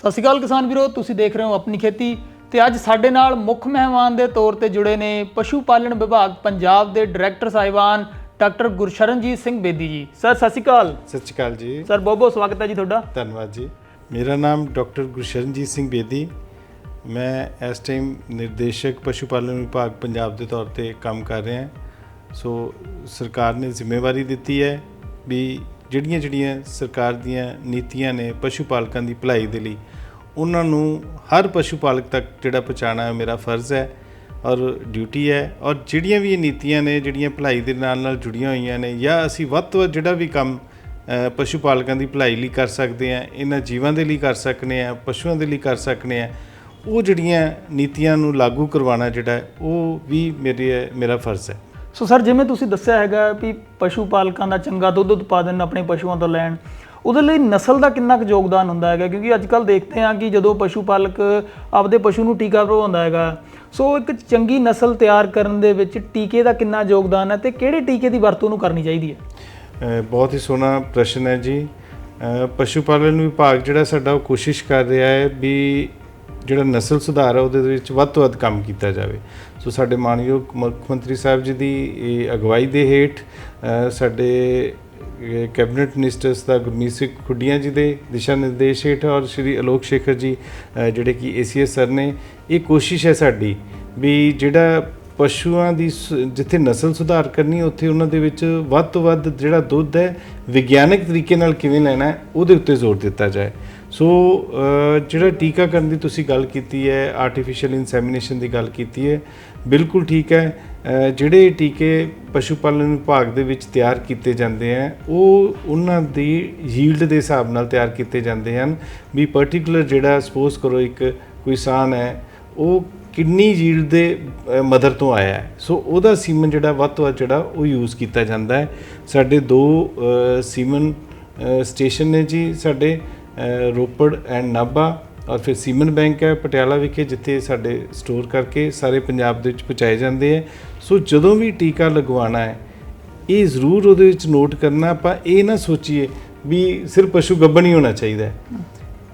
ਸਤਿ ਸ਼੍ਰੀ ਅਕਾਲ ਕਿਸਾਨ ਵੀਰੋ ਤੁਸੀਂ ਦੇਖ ਰਹੇ ਹੋ ਆਪਣੀ ਖੇਤੀ ਤੇ ਅੱਜ ਸਾਡੇ ਨਾਲ ਮੁੱਖ ਮਹਿਮਾਨ ਦੇ ਤੌਰ ਤੇ ਜੁੜੇ ਨੇ ਪਸ਼ੂ ਪਾਲਣ ਵਿਭਾਗ ਪੰਜਾਬ ਦੇ ਡਾਇਰੈਕਟਰ ਸਾਹਿਬਾਨ ਡਾਕਟਰ ਗੁਰਸ਼ਰਨਜੀਤ ਸਿੰਘ ਬੇਦੀ ਜੀ। ਸਰ ਸਤਿ ਸ਼੍ਰੀ ਅਕਾਲ। ਸਤਿ ਸ਼੍ਰੀ ਅਕਾਲ ਜੀ। ਸਰ ਬਹੁਤ ਬਹੁਤ ਸਵਾਗਤ ਹੈ ਜੀ ਤੁਹਾਡਾ। ਧੰਨਵਾਦ ਜੀ। ਮੇਰਾ ਨਾਮ ਡਾਕਟਰ ਗੁਰਸ਼ਰਨਜੀਤ ਸਿੰਘ ਬੇਦੀ। ਮੈਂ ਇਸ ਟਾਈਮ ਨਿਰਦੇਸ਼ਕ ਪਸ਼ੂ ਪਾਲਣ ਵਿਭਾਗ ਪੰਜਾਬ ਦੇ ਤੌਰ ਤੇ ਕੰਮ ਕਰ ਰਿਹਾ। ਸੋ ਸਰਕਾਰ ਨੇ ਜ਼ਿੰਮੇਵਾਰੀ ਦਿੱਤੀ ਹੈ ਵੀ ਜਿਹੜੀਆਂ ਜਿਹੜੀਆਂ ਸਰਕਾਰ ਦੀਆਂ ਨੀਤੀਆਂ ਨੇ ਪਸ਼ੂ ਪਾਲਕਾਂ ਦੀ ਭਲਾਈ ਦੇ ਲਈ, ਉਹਨਾਂ ਨੂੰ ਹਰ ਪਸ਼ੂ ਪਾਲਕ ਤੱਕ ਜਿਹੜਾ ਪਹੁੰਚਾਉਣਾ ਮੇਰਾ ਫਰਜ਼ ਹੈ ਔਰ ਡਿਊਟੀ ਹੈ ਔਰ ਜਿਹੜੀਆਂ ਵੀ ਇਹ ਨੀਤੀਆਂ ਨੇ, ਜਿਹੜੀਆਂ ਭਲਾਈ ਦੇ ਨਾਲ ਨਾਲ ਜੁੜੀਆਂ ਹੋਈਆਂ ਨੇ ਜਾਂ ਅਸੀਂ ਵੱਧ ਤੋਂ ਵੱਧ ਜਿਹੜਾ ਵੀ ਕੰਮ ਪਸ਼ੂ ਪਾਲਕਾਂ ਦੀ ਭਲਾਈ ਲਈ ਕਰ ਸਕਦੇ ਆ ਇਹਨਾਂ ਜੀਵਾਂ ਦੇ ਲਈ ਕਰ ਸਕਨੇ ਆ ਪਸ਼ੂਆਂ ਦੇ ਲਈ ਕਰ ਸਕਨੇ ਆ ਉਹ ਜਿਹੜੀਆਂ ਨੀਤੀਆਂ ਨੂੰ ਲਾਗੂ ਕਰਵਾਉਣਾ ਜਿਹੜਾ ਉਹ ਵੀ ਮੇਰੇ, ਮੇਰਾ ਫਰਜ਼ ਹੈ। ਸੋ ਸਰ ਜਿਵੇਂ ਤੁਸੀਂ ਦੱਸਿਆ ਹੈਗਾ ਵੀ ਪਸ਼ੂ ਪਾਲਕਾਂ ਦਾ ਚੰਗਾ ਦੁੱਧ ਉਤਪਾਦਨ ਆਪਣੇ ਪਸ਼ੂਆਂ ਤੋਂ ਲੈਣ, ਉਹਦੇ ਲਈ ਨਸਲ ਦਾ ਕਿੰਨਾ ਕੁ ਯੋਗਦਾਨ ਹੁੰਦਾ ਹੈਗਾ? ਕਿਉਂਕਿ ਅੱਜ ਕੱਲ ਦੇਖਦੇ ਹਾਂ ਕਿ ਜਦੋਂ ਪਸ਼ੂ ਪਾਲਕ ਆਪਦੇ ਪਸ਼ੂ ਨੂੰ ਟੀਕਾ ਭਰਵਾਉਂਦਾ ਹੈਗਾ ਸੋ ਇੱਕ ਚੰਗੀ ਨਸਲ ਤਿਆਰ ਕਰਨ ਦੇ ਵਿੱਚ ਟੀਕੇ ਦਾ ਕਿੰਨਾ ਯੋਗਦਾਨ ਹੈ ਤੇ ਕਿਹੜੇ ਟੀਕੇ ਦੀ ਵਰਤੋਂ ਨੂੰ ਕਰਨੀ ਚਾਹੀਦੀ ਹੈ? ਬਹੁਤ ਹੀ ਸੋਹਣਾ ਪ੍ਰਸ਼ਨ ਹੈ ਜੀ। ਪਸ਼ੂ ਪਾਲਣ ਵਿਭਾਗ ਜਿਹੜਾ ਸਾਡਾ ਉਹ ਕੋਸ਼ਿਸ਼ ਕਰ ਰਿਹਾ ਹੈ ਵੀ ਜਿਹੜਾ ਨਸਲ ਸੁਧਾਰ ਹੈ ਉਹਦੇ ਵਿੱਚ ਵੱਧ ਤੋਂ ਵੱਧ ਕੰਮ ਕੀਤਾ ਜਾਵੇ। ਸੋ ਸਾਡੇ ਮਾਨਯੋਗ ਮੁੱਖ ਮੰਤਰੀ ਸਾਹਿਬ ਜੀ ਦੀ ਅਗਵਾਈ ਦੇ ਹੇਠ ਸਾਡੇ ਕੈਬਨਿਟ ਮਿਨਿਸਟਰਸ ਦਾ ਗੁਰਮੀਤ ਸਿੰਘ ਖੁੱਡੀਆਂ ਜੀ ਦੇ ਦਿਸ਼ਾ ਨਿਰਦੇਸ਼ ਹੇਠ ਔਰ ਸ਼੍ਰੀ ਅਲੋਕ ਸ਼ੇਖਰ ਜੀ ਜਿਹੜੇ ਕਿ ਏਸੀਐਸ ਸਰ ਨੇ, ਇਹ ਕੋਸ਼ਿਸ਼ ਹੈ ਸਾਡੀ ਵੀ ਜਿਹੜਾ ਪਸ਼ੂਆਂ ਦੀ ਸ- ਜਿੱਥੇ ਨਸਲ ਸੁਧਾਰ ਕਰਨੀ ਉੱਥੇ ਉਹਨਾਂ ਦੇ ਵਿੱਚ ਵੱਧ ਤੋਂ ਵੱਧ ਜਿਹੜਾ ਦੁੱਧ ਹੈ, ਵਿਗਿਆਨਕ ਤਰੀਕੇ ਨਾਲ ਕਿਵੇਂ ਲੈਣਾ ਉਹਦੇ ਉੱਤੇ ਜ਼ੋਰ ਦਿੱਤਾ ਜਾਏ। ਸੋ ਜਿਹੜਾ ਟੀਕਾਕਰਨ ਦੀ ਤੁਸੀਂ ਗੱਲ ਕੀਤੀ ਹੈ ਆਰਟੀਫੀਸ਼ੀਅਲ ਇਨਸੈਮੀਨੇਸ਼ਨ ਦੀ ਗੱਲ ਕੀਤੀ ਹੈ ਬਿਲਕੁਲ ਠੀਕ ਹੈ। ਜਿਹੜੇ ਟੀਕੇ ਪਸ਼ੂ ਪਾਲਣ ਵਿਭਾਗ ਦੇ ਵਿੱਚ ਤਿਆਰ ਕੀਤੇ ਜਾਂਦੇ ਆ ਉਹ ਉਹਨਾਂ ਦੀ ਯੀਲਡ ਦੇ ਹਿਸਾਬ ਨਾਲ ਤਿਆਰ ਕੀਤੇ ਜਾਂਦੇ ਹਨ। ਵੀ ਪਾਰਟਿਕੂਲਰ ਜਿਹੜਾ ਸਪੋਜ਼ ਕਰੋ ਇੱਕ ਕੋਈ ਸਾਨ ਹੈ, ਉਹ ਕਿੰਨੀ ਯੀਲਡ ਦੇ ਮਦਰ ਤੋਂ ਆਇਆ ਹੈ। ਸੋ ਉਹਦਾ ਸੀਮਨ ਜਿਹੜਾ ਵੱਧ ਤੋਂ ਵੱਧ ਜਿਹੜਾ ਉਹ ਯੂਜ਼ ਕੀਤਾ ਜਾਂਦਾ ਹੈ। ਸਾਡੇ ਦੋ ਸੀਮਨ ਸਟੇਸ਼ਨ ਨੇ ਜੀ, ਸਾਡੇ ਰੋਪੜ ਐਂਡ ਨਾਭਾ ਔਰ ਫਿਰ ਸੀਮਨ ਬੈਂਕ ਹੈ, ਪਟਿਆਲਾ ਵਿਖੇ ਜਿੱਥੇ ਸਾਡੇ ਸਟੋਰ ਕਰਕੇ ਸਾਰੇ ਪੰਜਾਬ ਦੇ ਵਿੱਚ ਪਹੁੰਚਾਏ ਜਾਂਦੇ ਹੈ। ਸੋ ਜਦੋਂ ਵੀ ਟੀਕਾ ਲਗਵਾਉਣਾ ਹੈ, ਇਹ ਜ਼ਰੂਰ ਉਹਦੇ ਵਿੱਚ ਨੋਟ ਕਰਨਾ, ਆਪਾਂ ਇਹ ਨਾ ਸੋਚੀਏ ਵੀ ਸਿਰਫ ਪਸ਼ੂ ਗੱਭਣ ਹੀ ਹੋਣਾ ਚਾਹੀਦਾ ਹੈ।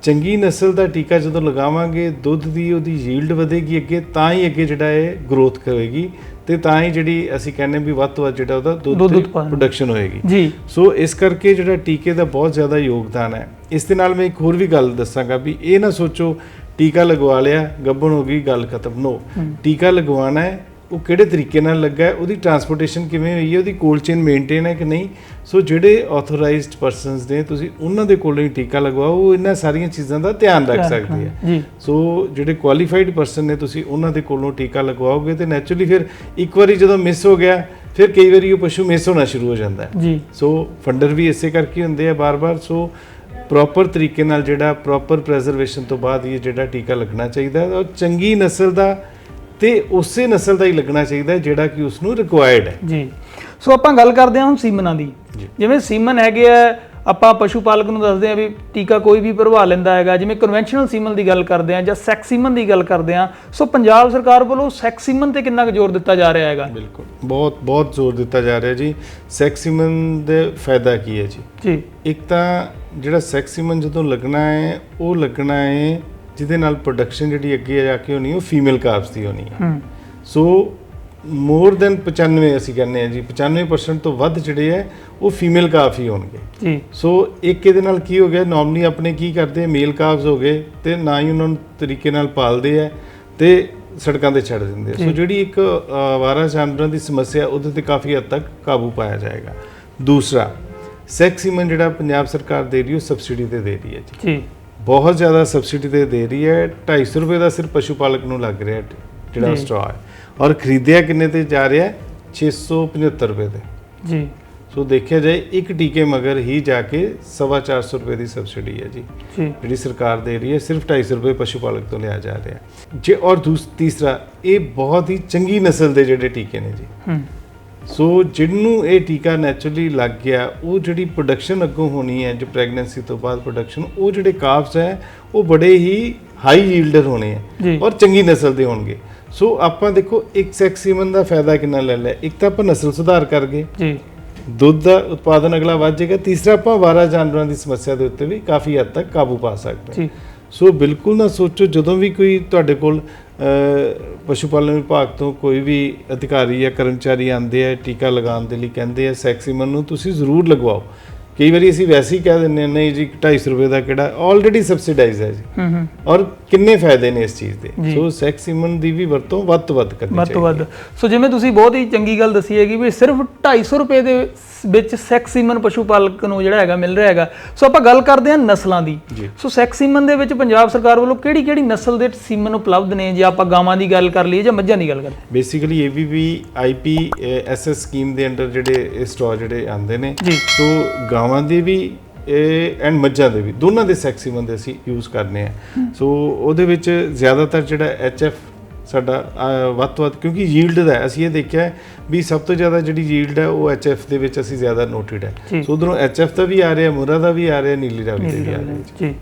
ਚੰਗੀ ਨਸਲ ਦਾ ਟੀਕਾ ਜਦੋਂ ਲਗਾਵਾਂਗੇ, ਦੁੱਧ ਦੀ ਉਹਦੀ ਯੀਲਡ ਵਧੇਗੀ ਅੱਗੇ, ਤਾਂ ਹੀ ਅੱਗੇ ਜਿਹੜਾ ਹੈ ਗਰੋਥ ਕਰੇਗੀ। ਤੇ ਤਾਂ ਹੀ ਜਿਹੜੀ ਅਸੀਂ ਕਹਿੰਦੇ ਵੀ ਵੱਧ ਤੋਂ ਵੱਧ ਜਿਹੜਾ ਉਹਦਾ ਦੁੱਧ। ਪ੍ਰੋਡਕਸ਼ਨ ਹੋਏਗੀ। ਜੀ। ਸੋ ਇਸ ਕਰਕੇ ਜਿਹੜਾ ਟੀਕੇ ਦਾ ਬਹੁਤ ਜ਼ਿਆਦਾ ਯੋਗਦਾਨ ਹੈ। ਇਸ ਦੇ ਨਾਲ ਮੈਂ ਇੱਕ ਹੋਰ ਵੀ ਗੱਲ ਦੱਸਾਂਗਾ ਵੀ ਇਹ ਨਾ ਸੋਚੋ ਟੀਕਾ ਲਗਵਾ ਲਿਆ ਗੱਭਣ ਹੋ ਗਈ ਗੱਲ ਖਤਮ ਨੋ। ਟੀਕਾ ਲਗਵਾਉਣਾ ਹੈ ਉਹ ਕਿਹੜੇ ਤਰੀਕੇ ਨਾਲ ਲੱਗਾ ਹੈ ਉਹਦੀ ਟਰਾਂਸਪੋਰਟੇਸ਼ਨ ਕਿਵੇਂ ਹੋਈ ਹੈ ਉਹਦੀ ਕੋਲਡ ਚੇਨ ਮੇਨਟੇਨ ਹੈ ਕਿ ਨਹੀਂ? ਸੋ ਜਿਹੜੇ ਆਥੋਰਾਈਜ਼ਡ ਪਰਸਨਸ ਨੇ ਤੁਸੀਂ ਉਹਨਾਂ ਦੇ ਕੋਲੋਂ ਹੀ ਟੀਕਾ ਲਗਵਾਓ ਉਹ ਇਹਨਾਂ ਸਾਰੀਆਂ ਚੀਜ਼ਾਂ ਦਾ ਧਿਆਨ ਰੱਖ ਸਕਦੀ ਹੈ। ਜੀ। ਸੋ ਜਿਹੜੇ ਕੁਆਲੀਫਾਈਡ ਪਰਸਨ ਨੇ ਤੁਸੀਂ ਉਹਨਾਂ ਦੇ ਕੋਲੋਂ ਟੀਕਾ ਲਗਵਾਓਗੇ ਤੇ ਨੈਚੁਰਲੀ ਫਿਰ ਇੱਕ ਵਾਰੀ ਜਦੋਂ ਮਿਸ ਹੋ ਗਿਆ ਫਿਰ ਕਈ ਵਾਰੀ ਉਹ ਪਸ਼ੂ ਮਿਸ ਹੋਣਾ ਸ਼ੁਰੂ ਹੋ ਜਾਂਦਾ ਹੈ। ਸੋ ਫੰਡਰ ਵੀ ਇਸੇ ਕਰਕੇ ਹੁੰਦੇ ਆ ਬਾਰ-ਬਾਰ ਸੋ ਪ੍ਰੋਪਰ ਤਰੀਕੇ ਨਾਲ ਜਿਹੜਾ ਪ੍ਰੋਪਰ ਪ੍ਰੈਜ਼ਰਵੇਸ਼ਨ ਤੋਂ ਬਾਅਦ ਇਹ ਜਿਹੜਾ ਟੀਕਾ ਲੱਗਣਾ ਚਾਹੀਦਾ ਹੈ ਔਰ ਚੰਗੀ ਨਸਲ ਦਾ ਤੇ ਉਸੇ ਨਸਲ ਦਾ ਹੀ ਲੱਗਣਾ ਚਾਹੀਦਾ ਜਿਹੜਾ ਕਿ ਉਸ ਨੂੰ ਰਿਕੁਆਇਰਡ ਹੈ। ਜੀ। ਸੋ ਆਪਾਂ ਗੱਲ ਕਰਦੇ ਹਾਂ ਹੁਣ ਸੀਮਨਾਂ ਦੀ। ਜਿਵੇਂ ਸੀਮਨ ਹੈਗੇ ਆ ਆਪਾਂ ਪਸ਼ੂ ਪਾਲਕ ਨੂੰ ਦੱਸਦੇ ਆ ਵੀ ਟੀਕਾ ਕੋਈ ਵੀ ਭਰਵਾ ਲੈਂਦਾ ਹੈਗਾ। ਜਿਵੇਂ ਕਨਵੈਨਸ਼ਨਲ ਸੀਮਨ ਦੀ ਗੱਲ ਕਰਦੇ ਆ ਜਾਂ ਸੈਕਸ ਸੀਮਨ ਦੀ ਗੱਲ ਕਰਦੇ ਆ ਸੋ ਪੰਜਾਬ ਸਰਕਾਰ ਵੱਲੋਂ ਸੈਕਸ ਸੀਮਨ ਤੇ ਕਿੰਨਾ ਕੁ ਜ਼ੋਰ ਦਿੱਤਾ ਜਾ ਰਿਹਾ ਹੈਗਾ? ਬਿਲਕੁਲ। ਬਹੁਤ ਬਹੁਤ ਜ਼ੋਰ ਦਿੱਤਾ ਜਾ ਰਿਹਾ ਜੀ। ਸੈਕਸੀਮਨ ਦੇ ਫਾਇਦਾ ਕੀ ਹੈ ਜੀ? ਜੀ। ਇੱਕ ਤਾਂ ਜਿਹੜਾ ਸੈਕਸੀਮਨ ਜਦੋਂ ਲੱਗਣਾ ਹੈ ਉਹ ਲੱਗਣਾ ਹੈ ਜਿਹਦੇ ਨਾਲ ਪ੍ਰੋਡਕਸ਼ਨ ਜਿਹੜੀ ਅੱਗੇ ਜਾ ਕੇ ਹੋਣੀ ਉਹ ਫੀਮੇਲ ਕਾਰਬਸ ਦੀ ਹੋਣੀ ਹੈ। ਸੋ ਮੋਰ ਦੈਨ 95 ਅਸੀਂ ਕਹਿੰਦੇ ਆ ਜੀ 95% ਤੋਂ ਵੱਧ ਜਿਹੜੇ ਹੈ ਉਹ ਫੀਮੇਲ ਕਾਫ ਹੀ ਹੋਣਗੇ। ਜੀ। ਸੋ ਇੱਕ ਇਹਦੇ ਨਾਲ ਕੀ ਹੋ ਗਿਆ ਨਾਰਮਲੀ ਆਪਣੇ ਕੀ ਕਰਦੇ ਆ ਮੇਲ ਕਾਫਸ ਹੋ ਗਏ ਤੇ ਨਾ ਹੀ ਉਹਨਾਂ ਨੂੰ ਤਰੀਕੇ ਨਾਲ ਪਾਲਦੇ ਆ ਤੇ ਸੜਕਾਂ ਤੇ ਛੱਡ ਦਿੰਦੇ ਆ। ਸੋ। ਜਿਹੜੀ ਇੱਕ ਆਵਾਰਾ ਜਾਨਵਰਾਂ ਦੀ ਸਮੱਸਿਆ ਉਹਦੇ ਤੇ ਕਾਫੀ ਹੱਦ ਤੱਕ ਕਾਬੂ ਪਾਇਆ ਜਾਏਗਾ। ਦੂਸਰਾ ਸੈਕਸੀਮਨ ਜਿਹੜਾ ਪੰਜਾਬ ਸਰਕਾਰ ਦੇ ਰਹੀ ਉਹ ਸਬਸਿਡੀ ਤੇ ਦੇ ਰਹੀ ਹੈ ਜੀ। ਜੀ। ਬਹੁਤ ਜ਼ਿਆਦਾ ਸਬਸਿਡੀ ਤੇ ਦੇ ਰਹੀ ਹੈ 250 ਰੁਪਏ ਦਾ ਸਿਰਫ ਪਸ਼ੂ ਪਾਲਕ ਨੂੰ ਲੱਗ ਰਿਹਾ ਹੈ ਜਿਹੜਾ। ਸਟਰਾ ਹੈ। ਔਰ ਖਰੀਦਿਆ ਕਿੰਨੇ ਤੇ ਜਾ ਰਿਹਾ ਹੈ? 675 ਰੁਪਏ ਤੇ। ਜੀ। ਸੋ ਦੇਖਿਆ ਜਾਏ ਇੱਕ ਟੀਕੇ ਮਗਰ ਹੀ ਜਾ ਕੇ ਸਵਾ ਚਾਰ ਸੌ ਰੁਪਏ ਦੀ ਸਬਸਿਡੀ ਹੈ ਜੀ। ਜਿਹੜੀ ਸਰਕਾਰ ਦੇ ਰਹੀ ਹੈ ਸਿਰਫ 250 ਰੁਪਏ ਪਸ਼ੂ ਪਾਲਕ ਤੋਂ ਲਿਆ ਜਾ ਰਿਹਾ ਜੇ ਔਰ ਤੀਸਰਾ ਇਹ ਬਹੁਤ ਹੀ ਚੰਗੀ ਨਸਲ ਦੇ ਜਿਹੜੇ ਟੀਕੇ ਨੇ ਜੀ। ਹੂੰ। ਸੋ ਜਿਹਨੂੰ ਇਹ ਟੀਕਾ ਨੈਚੁਰਲੀ ਲੱਗ ਗਿਆ ਉਹ ਜਿਹੜੀ ਪ੍ਰੋਡਕਸ਼ਨ ਅੱਗੋਂ ਹੋਣੀ ਹੈ ਜੋ ਪ੍ਰੈਗਨੈਂਸੀ ਤੋਂ ਬਾਅਦ ਪ੍ਰੋਡਕਸ਼ਨ ਉਹ ਜਿਹੜੇ ਕਾਫਸ ਹੈ ਉਹ ਬੜੇ ਹੀ ਹਾਈ ਯੀਲਡਰ ਹੋਣੇ। ਹੈ ਔਰ ਚੰਗੀ ਨਸਲ ਦੇ ਹੋਣਗੇ ਸੋ ਆਪਾਂ ਦੇਖੋ ਇੱਕ ਸੈਕਸੀਮਨ ਦਾ ਫਾਇਦਾ ਕਿੰਨਾ ਲੈ ਲਿਆ ਇੱਕ ਤਾਂ ਆਪਾਂ ਨਸਲ ਸੁਧਾਰ ਕਰ ਗਏ ਜੀ ਦੁੱਧ ਦਾ ਉਤਪਾਦਨ ਅਗਲਾ ਵੱਧ ਜਾਏਗਾ ਤੀਸਰਾ ਆਪਾਂ ਵਾਰਾ ਜਾਨਵਰਾਂ ਦੀ ਸਮੱਸਿਆ ਦੇ ਉੱਤੇ ਵੀ ਕਾਫੀ ਹੱਦ ਤੱਕ ਕਾਬੂ ਪਾ ਸਕਦੇ ਹਾਂ ਜੀ ਸੋ ਬਿਲਕੁਲ ਨਾ ਸੋਚੋ ਜਦੋਂ ਵੀ ਕੋਈ ਤੁਹਾਡੇ ਕੋਲ ਪਸ਼ੂ ਪਾਲਣ ਵਿਭਾਗ ਤੋਂ ਕੋਈ ਵੀ ਅਧਿਕਾਰੀ ਜਾਂ ਕਰਮਚਾਰੀ ਆਉਂਦੇ ਆ ਟੀਕਾ ਲਗਾਉਣ ਦੇ ਲਈ ਕਹਿੰਦੇ ਆ ਸੈਕਸੀਮਨ ਨੂੰ ਤੁਸੀਂ ਜ਼ਰੂਰ ਲਗਵਾਓ। ਕਈ ਵਾਰੀ ਅਸੀਂ ਵੈਸੇ ਹੀ ਕਹਿ ਦਿੰਦੇ ਹਾਂ ਨਹੀਂ ਜੀ 250 ਰੁਪਏ ਦਾ ਕਿਹੜਾ? ਆਲਰੇਡੀ ਸਬਸਿਡਾਈਜ਼ ਹੈ ਜੀ। ਹੂੰ ਹੂੰ। ਔਰ ਕਿੰਨੇ ਫਾਇਦੇ ਨੇ ਇਸ ਚੀਜ਼ ਦੇ। ਸੋ ਸੈਕਸੀਮਨ ਦੀ ਵੀ ਵਰਤੋਂ ਵੱਧ ਤੋਂ ਵੱਧ ਕਰਨੀ ਵੱਧ ਤੋਂ ਚਾਹੀਦੀ ਵੱਧ ਸੋ ਜਿਵੇਂ ਤੁਸੀਂ ਬਹੁਤ ਹੀ ਚੰਗੀ ਗੱਲ ਦੱਸੀ ਹੈਗੀ ਵੀ ਸਿਰਫ 250 ਰੁਪਏ ਦੇ ਵਿੱਚ ਸੈਕਸੀਮਨ ਪਸ਼ੂ ਪਾਲਕ ਨੂੰ ਜਿਹੜਾ ਹੈਗਾ ਮਿਲ ਰਿਹਾ ਹੈਗਾ। ਸੋ ਆਪਾਂ ਗੱਲ ਕਰਦੇ ਹਾਂ ਨਸਲਾਂ ਦੀ। ਸੋ ਸੈਕਸੀਮਨ ਦੇ ਵਿੱਚ ਪੰਜਾਬ ਸਰਕਾਰ ਵੱਲੋਂ ਕਿਹੜੀ ਕਿਹੜੀ ਨਸਲ ਦੇ ਸੀਮਨ ਉਪਲਬਧ ਨੇ? ਜੇ ਆਪਾਂ ਗਾਵਾਂ ਦੀ ਗੱਲ ਕਰ ਲਈਏ ਜਾਂ ਮੱਝਾਂ ਦੀ ਗੱਲ ਕਰੀਏ ਬੇਸਿਕਲੀ ਇਹ ਵੀ ਆਈਪੀ ਐਸਐਸ ਸਕੀਮ ਦੇ ਅੰਡਰ ਜਿਹੜੇ ਸਟੋਰ ਜਿਹੜੇ ਆਉਂਦੇ ਨੇ। ਸੋ ਗਾਵਾਂ ਦੇ ਵੀ ਇਹ ਐਂਡ ਮੱਝਾਂ ਦੇ ਵੀ ਦੋਨਾਂ ਦੇ ਸੈਕਸੀਮਨ ਦੇ ਅਸੀਂ ਯੂਜ਼ ਕਰਨੇ ਆ। ਸੋ ਉਹਦੇ ਵਿੱਚ ਜ਼ਿਆਦਾਤਰ ਜਿਹੜਾ ਐਚਐਫ ਸਾਡਾ ਵੱਧ ਤੋਂ ਵੱਧ ਕਿਉਂਕਿ ਯੀਲਡ ਦਾ ਅਸੀਂ ਇਹ ਦੇਖਿਆ ਵੀ ਸਭ ਤੋਂ ਜ਼ਿਆਦਾ ਜਿਹੜੀ ਯੀਲਡ ਹੈ ਉਹ ਐਚਐਫ ਦੇ ਵਿੱਚ ਅਸੀਂ ਜ਼ਿਆਦਾ ਨੋਟਡ ਹੈ। ਸੋ ਉਧਰੋਂ ਐਚਐਫ ਦਾ ਵੀ ਆ ਰਿਹਾ ਮੁਰਾ ਦਾ ਵੀ ਆ ਰਿਹਾ ਨੀਲੀ ਰਾਵੀ ਦਾ ਵੀ ਆ ਰਿਹਾ ਜੀ।